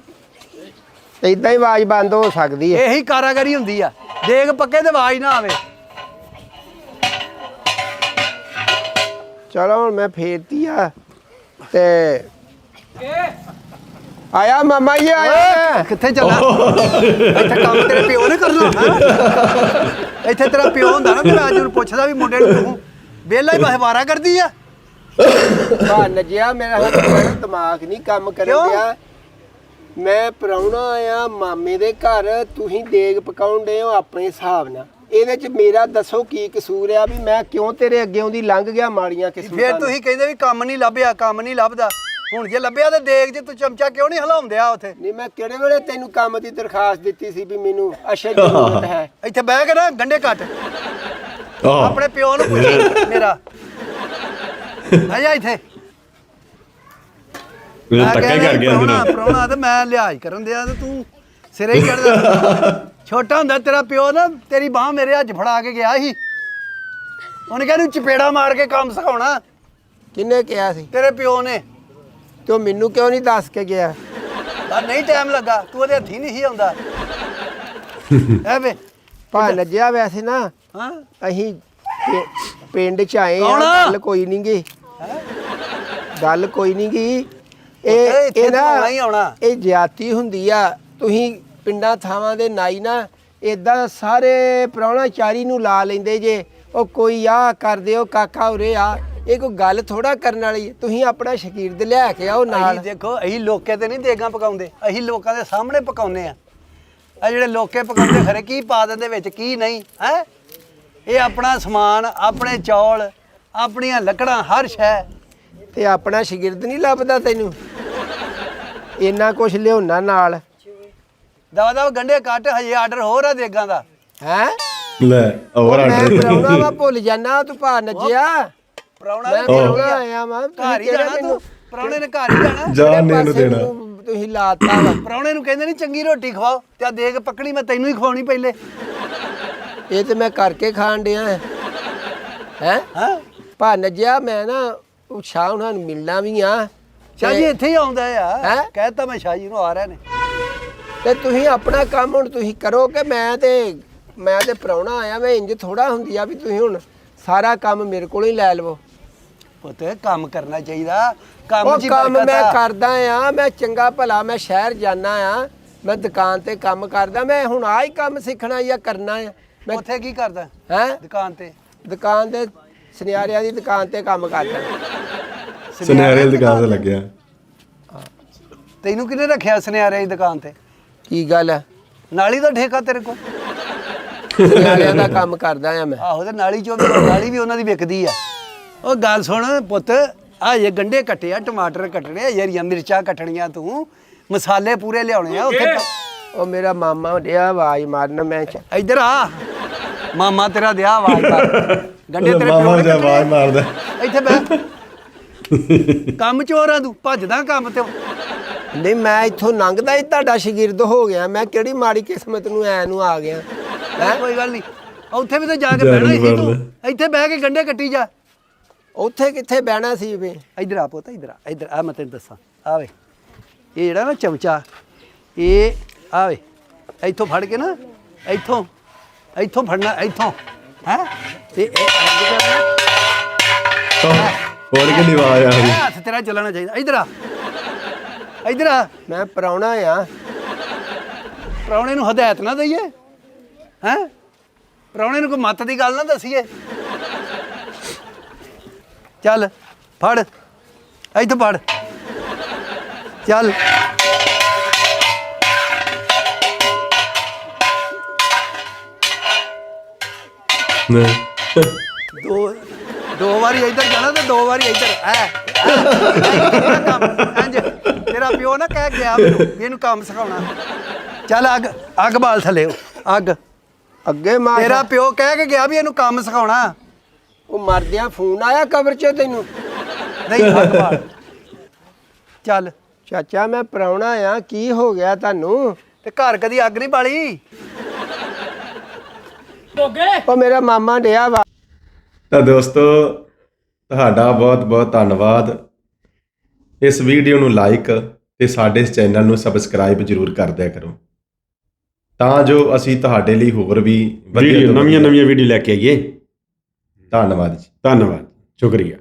ਇਦਾਂ ਹੀ ਆਵਾਜ਼ ਬੰਦ ਹੋ ਸਕਦੀ ਹੈ ਇਹੀ ਕਾਰਾਗਰੀ ਹੁੰਦੀ ਆ। ਦੇਗ ਪੱਕੇ ਤੇ ਆਵਾਜ਼ ਨਾ ਆਵੇ। ਚਲੋ ਹੁਣ ਮੈਂ ਫੇਰਤੀ ਆ। ਤੇ ਆਇਆ ਮਾਮਾ ਜੀ ਆਇਆ। ਕਿੱਥੇ ਚੱਲਾ ਇੱਥੇ ਕੰਮ ਤੇਰੇ ਪਿਓ ਨੇ ਕਰਨਾ ਹੈਂ? ਇੱਥੇ ਤੇਰਾ ਪਿਓ ਹੁੰਦਾ ਨਾ ਤੇ ਮੈਂ ਅੱਜ ਨੂੰ ਪੁੱਛਦਾ ਵੀ ਮੁੰਡੇ ਨੂੰ ਤੂੰ ਵਿਹਲਾ ਹੀ ਬਹਵਾਰਾ ਕਰਦੀ ਆ ਭਾ ਨਜਿਆ ਮੇਰਾ ਮੇਰਾ ਦਿਮਾਗ ਨਹੀਂ ਕੰਮ ਕਰਨ ਕਿਉਂ? ਦਿਆ ਮੈਂ ਪ੍ਰਾਹੁਣਾ ਆਇਆ ਮਾਮੇ ਦੇ ਘਰ ਤੁਸੀਂ ਦੇਗ ਪਕਾਉਣ ਦੇ ਹੋ ਆਪਣੇ ਹਿਸਾਬ ਨਾਲ ਇਹਦੇ ਚ ਮੇਰਾ ਦੱਸੋ ਕੀ ਕਸੂਰ ਆ ਵੀ ਮੈਂ ਕਿਉਂ ਤੇਰੇ ਅੱਗੇੋਂ ਦੀ ਲੰਘ ਗਿਆ ਮਾੜੀਆਂ ਕਿਸਮਤਾਂ ਫੇਰ? ਤੁਸੀਂ ਕਹਿੰਦੇ ਵੀ ਕੰਮ ਨਹੀਂ ਲੱਭਿਆ ਕੰਮ ਨਹੀਂ ਲੱਭਦਾ। ਹੁਣ ਜੇ ਲੱਭਿਆ ਤੇ ਦੇਖ ਜੇ ਤੂੰ ਚਮਚਾ ਕਿਉਂ ਨਹੀਂ ਹਲਾਉਂਦੇ ਆ ਉਥੇ? ਨਹੀਂ ਮੈਂ ਕਿਹੜੇ ਵੇਲੇ ਤੈਨੂੰ ਕੰਮ ਦੀ ਦਰਖਾਸਤ ਦਿੱਤੀ ਸੀ ਵੀ ਮੈਨੂੰ ਅਸ਼ੇ ਜ਼ਰੂਰਤ ਹੈ? [LAUGHS] ਇੱਥੇ ਬਹਿ ਕੇ ਨਾ ਗੰਡੇ ਕੱਟ। ਆਪਣੇ ਪਿਓ ਨੂੰ ਪੁੱਛ [LAUGHS] ਮੇਰਾ। ਆ ਜਾ ਇੱਥੇ। ਮੈਂ ਧੱਕਾ ਹੀ ਕਰ ਗਿਆ ਅੰਦਰ। ਪ੍ਰਾਹੁਣਾ ਤੇ ਮੈਂ ਲਿਹਾਜ਼ ਕਰਨ ਦਿਆ ਤੇ ਤੂੰ ਸਿਰੇ ਹੀ ਚੜਦਾ [LAUGHS] ਛੋਟਾ ਹੁੰਦਾ ਤੇਰਾ ਪਿਓ ਨਾ ਤੇਰੀ ਬਾਹ ਮੇਰੇ ਹੱਥ ਫੜਾ ਕੇ ਗਿਆ ਸੀ। ਉਹਨੇ ਕਹਿੰਦਾ ਚਪੇੜਾ ਮਾਰ ਕੇ ਕੰਮ ਸਿਖਾਉਣਾ। ਕਿੰਨੇ ਕਿਹਾ ਸੀ? ਤੇਰੇ ਪਿਓ ਨੇ। ਤੂੰ ਮੈਨੂੰ ਕਿਉਂ ਨਹੀਂ ਦੱਸ ਕੇ ਗਿਆ? ਤਾਂ ਨਹੀਂ ਟਾਈਮ ਲੱਗਾ ਤੂੰ ਉਹਦੇ ਹੱਥੀ ਨਹੀਂ ਸੀ ਆਉਂਦਾ। ਐ ਵੇ ਭਾ ਨਜਿਆ ਵੈਸੇ ਨਾ। ਹਾਂ। ਅਸੀਂ ਪਿ- ਪਿੰਡ ਚ ਆਏ ਆ ਕੌਣ? ਗੱਲ ਕੋਈ ਨਹੀਂ ਗੀ। ਗੱਲ ਕੋਈ ਨਹੀਂ ਗੀ। ਉੱਥੇ ਇਹ ਇੱਥੇ ਇਹ ਤਾਂ ਨਾ ਆਉਣਾ ਹੀ ਆਉਣਾ। ਇਹ ਜਾਤੀ ਹੁੰਦੀ ਆ। ਤੁਸੀਂ ਪਿੰਡਾਂ ਥਾਵਾਂ ਦੇ ਨਾਈ ਨਾ ਇਦਾਂ ਸਾਰੇ ਪ੍ਰਾਹੁਣਾਚਾਰੀ ਨੂੰ ਲਾ ਲੈਂਦੇ ਜੇ। ਉਹ ਕੋਈ ਆ ਕਰਦੇ ਹੋ ਕਾਕਾ ਉਰੇ ਆ। ਇਹ ਕੋਈ ਗੱਲ ਥੋੜਾ ਕਰਨ ਵਾਲੀ ਹੈ। ਤੁਸੀਂ ਆਪਣਾ ਸ਼ਕੀਰਦ ਲਿਆ ਕੇ ਆਓ ਨਾਲ। ਅਸੀਂ ਦੇਖੋ ਅਸੀਂ ਲੋਕੇ ਤੇ ਨਹੀਂ ਦੇਗਾਂ ਪਕਾਉਂਦੇ। ਅਸੀਂ ਲੋਕਾਂ ਦੇ ਸਾਹਮਣੇ ਪਕਾਉਂਦੇ ਆ। ਆ ਜਿਹੜੇ ਲੋਕੇ ਪਕਾਉਂਦੇ ਖਰੇ ਕੀ ਪਾ ਦਿੰਦੇ ਵਿੱਚ ਕੀ ਨਹੀਂ ਹੈ? ਇਹ ਆਪਣਾ ਸਮਾਨ ਆਪਣੇ ਚੌਲ ਆਪਣੀਆਂ ਲੱਕੜਾਂ ਹਰ ਸ਼ੈ। ਤੇ ਆਪਣਾ ਸ਼ਾਗਿਰਦ ਨਹੀਂ ਲੱਭਦਾ ਤੈਨੂੰ? ਇੰਨਾ ਕੁਝ ਲਿਆਉਣਾ ਨਾਲ। ਦਵਾ ਦਵਾ ਗੰਡੇ ਕੱਟ ਹਜੇ ਆਰਡਰ ਹੋਰ ਆ ਦੇਗਾਂ ਦਾ। ਹੈ? ਲੈ ਹੋਰ ਮੈਂ ਆਰਡਰ ਪ੍ਰਾਹੁਣਾ ਵਾ ਭੁੱਲ ਜਾਣਾ ਤੂੰ ਭਾ ਨੱਜਿਆ ਪ੍ਰਾਹੁਣਾ ਮੈਂ ਨੇ ਪ੍ਰਾਹੁਣਾ ਆਇਆ ਮੈਂ ਘਰ ਹੀ ਜਾਣਾ ਤੂੰ। ਪ੍ਰਾਹੁਣੇ ਨੇ ਘਰ ਹੀ ਜਾਣਾ। ਜਾਨ ਨੇ ਇਹਨੂੰ ਦੇਣਾ। ਤੁਸੀਂ ਲਾਤਾ ਵਾ। ਪ੍ਰਾਹੁਣੇ ਨੂੰ ਕਹਿੰਦੇ ਨਹੀਂ ਚੰਗੀ ਰੋਟੀ ਖਵਾਓ ਤੇ ਆ ਦੇਗ ਪਕੜੀ ਮੈਂ ਤੈਨੂੰ ਹੀ ਖਵਾਉਣੀ ਪਹਿਲੇ। ਇਹ ਤੇ ਮੈਂ ਕਰਕੇ ਖਾਣ ਡਿਆ ਹੈ। ਹਾਂ? ਭਾ ਨੱਜਿਆ ਮੈਂ ਨਾ ਉਹ ਸ਼ਾਹ ਉਹਨਾਂ ਨੂੰ ਮਿਲਣਾ ਵੀ ਆ। ਸ਼ਾਹ ਜੀ ਇੱਥੇ ਹੀ ਆਉਂਦਾ ਆ। ਹੈਂ? ਕਹਿਤਾ ਮੈਂ ਸ਼ਾਹ ਜੀ ਨੂੰ ਆ ਰਹੇ ਨੇ। ਤੇ ਤੁਸੀਂ ਆਪਣਾ ਕੰਮ ਹੁਣ ਤੁਸੀਂ ਕਰੋ ਕਿ ਮੈਂ ਤੇ ਮੈਂ ਤੇ ਪ੍ਰਾਹੁਣਾ ਆਇਆ ਮੈਂ ਇੰਜ ਥੋੜਾ ਹੁੰਦੀ ਆ ਵੀ ਤੁਸੀਂ ਹੁਣ ਸਾਰਾ ਕੰਮ ਮੇਰੇ ਕੋਲੋਂ ਹੀ ਲੈ ਲਵੋ। ਪੁੱਤ ਕੰਮ ਕਰਨਾ ਚਾਹੀਦਾ। ਕੰਮ ਉਹ ਜੀ ਕੰਮ ਮੈਂ। ਕਰਦਾ ਆ ਮੈਂ ਚੰਗਾ ਭਲਾ ਮੈਂ ਸ਼ਹਿਰ ਜਾਣਾ ਆ ਮੈਂ ਦੁਕਾਨ ਤੇ ਕੰਮ ਕਰਦਾ ਮੈਂ ਹੁਣ ਆਹ ਹੀ ਕੰਮ ਸਿੱਖਣਾ ਜਾਂ ਕਰਨਾ ਆ। ਮੈਂ ਉੱਥੇ ਕੀ ਕਰਦਾ? ਹੈ? ਦੁਕਾਨ ਤੇ? ਦੁਕਾਨ ਤੇ ਸੁਨਿਆਰਿਆਂ ਦੀ ਦੁਕਾਨ ਤੇ ਕੰਮ ਕਰਦਾ। ਸੁਨਿਆਰੇ ਦੀ ਦੁਕਾਨ ਤੇ ਲੱਗਿਆ। ਤੈਨੂੰ ਕਿਹਨੇ ਰੱਖਿਆ ਸੁਨਿਆਰੇ ਦੀ ਦੁਕਾਨ ਤੇ? ਕੀ ਗੱਲ ਹੈ ਨਾਲੀ ਦਾ ਠੇਕਾ ਤੇਰੇ ਕੋਲ? ਸੁਨਿਆਰਿਆਂ ਦਾ ਕੰਮ ਕਰਦਾ ਆ ਮੈਂ। ਆਹੋ ਤੇ ਨਾਲੀ ਚੋਂ ਵੀ ਨਾਲੀ ਵੀ ਉਹਨਾਂ ਦੀ ਵਿਕਦੀ ਆ। ਉਹ ਗੱਲ ਸੁਣ ਪੁੱਤ ਆ ਇਹ ਗੰਡੇ ਕੱਟੇ ਆ ਟਮਾਟਰ ਕੱਟਣੇ ਆ ਯਾਰੀਆਂ ਮਿਰਚਾਂ ਕੱਟਣੀਆਂ ਤੂੰ ਮਸਾਲੇ ਪੂਰੇ ਲਿਆਉਣੇ ਆ ਉੱਥੇ ਉਹ ਮੇਰਾ ਮਾਮਾ ਡਿਆ ਆਵਾਜ਼ ਮਾਰਨ ਮੈਂ ਇੱਧਰ ਆ। ਮਾਮਾ ਤੇਰਾ ਦਿਆ ਆਵਾਜ਼ ਕਰ ਗੰਡੇ ਤੇਰੇ ਮਾਮਾ ਜੀ ਆਵਾਜ਼ ਮਾਰਦਾ। ਇੱਥੇ ਬਹਿ। ਕੰਮ ਚੋਰਾਂ ਤੂੰ ਭੱਜਦਾ ਕੰਮ ਤੇ। ਨਹੀਂ ਮੈਂ ਇੱਥੋਂ ਲੰਘਦਾ ਹੀ ਤੁਹਾਡਾ ਸ਼ਾਗਿਰਦ ਹੋ ਗਿਆ। ਮੈਂ ਕਿਹੜੀ ਮਾੜੀ ਕਿਸਮਤ ਨੂੰ ਐ ਨੂੰ ਆ ਗਿਆ। ਹੈਂ? ਕੋਈ ਗੱਲ ਨਹੀਂ। ਉੱਥੇ ਵੀ ਤਾਂ ਜਾ ਕੇ ਬਹਿਣਾ ਨਹੀਂ ਸੀ ਤੂੰ। ਇੱਥੇ ਬਹਿ ਕੇ ਗੰਡੇ ਕੱਟੀ ਜਾ। ਉੱਥੇ ਕਿੱਥੇ ਬਹਿਣਾ ਸੀ ਵੇ? ਇੱਧਰ ਆ ਪੁੱਤ ਇੱਧਰ ਆ ਇੱਧਰ ਆ ਮੈਂ ਤੈਨੂੰ ਦੱਸਾਂ। ਆ ਵੇ ਇਹ ਜਿਹੜਾ ਨਾ ਚਮਚਾ ਇਹ ਆ ਵੇ ਇੱਥੋਂ ਫੜ ਕੇ ਨਾ ਇੱਥੋਂ ਇੱਥੋਂ ਫੜਨਾ ਇੱਥੋਂ। ਹੈ? ਤੇ ਇਹ ਇੰਝ ਕਰਨਾ ਹੋਰ ਕਿੰਨੀ ਆਵਾਜ਼ ਆ ਰਹੀ? ਹੱਥ ਤੇਰਾ ਚੱਲਣਾ ਚਾਹੀਦਾ। ਇੱਧਰ ਆ। ਇੱਧਰ ਆ। ਮੈਂ ਪਰਾਉਣਾ ਆ। ਪ੍ਰਾਹੁਣੇ ਨੂੰ ਹਦਾਇਤ ਨਾ ਦਈਏ। ਹੈ? ਪ੍ਰਾਹੁਣੇ ਨੂੰ ਕੋਈ ਮੱਤ ਦੀ ਗੱਲ ਨਾ ਦਸੀਏ। ਚੱਲ ਫੜ। ਇੱਥੋਂ ਫੜ। ਚੱਲ। ਨਹੀਂ ਦੋ ਦੋ ਵਾਰੀ ਇੱਧਰ ਜਾਣਾ ਤੇ ਦੋ ਵਾਰੀ ਇੱਧਰ। ਐ ਐ, ਐ ਤੇਰਾ ਪਿਓ ਨਾ ਕਹਿ ਗਿਆ ਮੈਨੂੰ ਵੀ ਇਹਨੂੰ ਕੰਮ ਸਿਖਾਉਣਾ। ਚੱਲ ਅੱਗ ਅੱਗ ਬਾਲ ਥੱਲੇ ਅੱਗ। ਅੱਗੇ ਮਾਰ ਤੇਰਾ ਪਿਓ ਕਹਿ ਕੇ ਗਿਆ ਵੀ ਇਹਨੂੰ ਕੰਮ ਸਿਖਾਉਣਾ। ਉਹ ਮਰਦਿਆਂ ਫੋਨ ਆਇਆ ਕਬਰ 'ਚੋਂ ਤੈਨੂੰ। ਨਹੀਂ ਹੱਥ ਮਾਰ ਚੱਲ। ਚਾਚਾ ਮੈਂ ਪ੍ਰਾਹੁਣਾ ਆ ਕੀ ਹੋ ਗਿਆ ਤੁਹਾਨੂੰ? ਤੇ ਘਰ ਕਦੀ ਅੱਗ ਨਹੀਂ ਬਾਲੀ? ਉਹ ਮੇਰਾ ਮਾਮਾ ਡਿਆ ਵਾ। ਤਾਂ ਦੋਸਤੋ ਤੁਹਾਡਾ ਬਹੁਤ ਬਹੁਤ ਧੰਨਵਾਦ। ਇਸ ਵੀਡੀਓ ਨੂੰ ਲਾਈਕ ਤੇ ਸਾਡੇ ਇਸ ਚੈਨਲ ਨੂੰ ਸਬਸਕ੍ਰਾਈਬ ਜਰੂਰ ਕਰ ਦਿਆ ਕਰੋ। ਤਾਂ ਜੋ ਅਸੀਂ ਤੁਹਾਡੇ ਲਈ ਹੋਰ ਵੀ ਵਧੀਆ ਵੀਡੀਓ ਤੋਂ ਨਵੀਆਂ ਨਵੀਆਂ ਵੀਡੀਓ ਲੈ ਕੇ ਆਈਏ। ਧੰਨਵਾਦ ਜੀ। ਧੰਨਵਾਦ ਸ਼ੁਕਰੀਆ।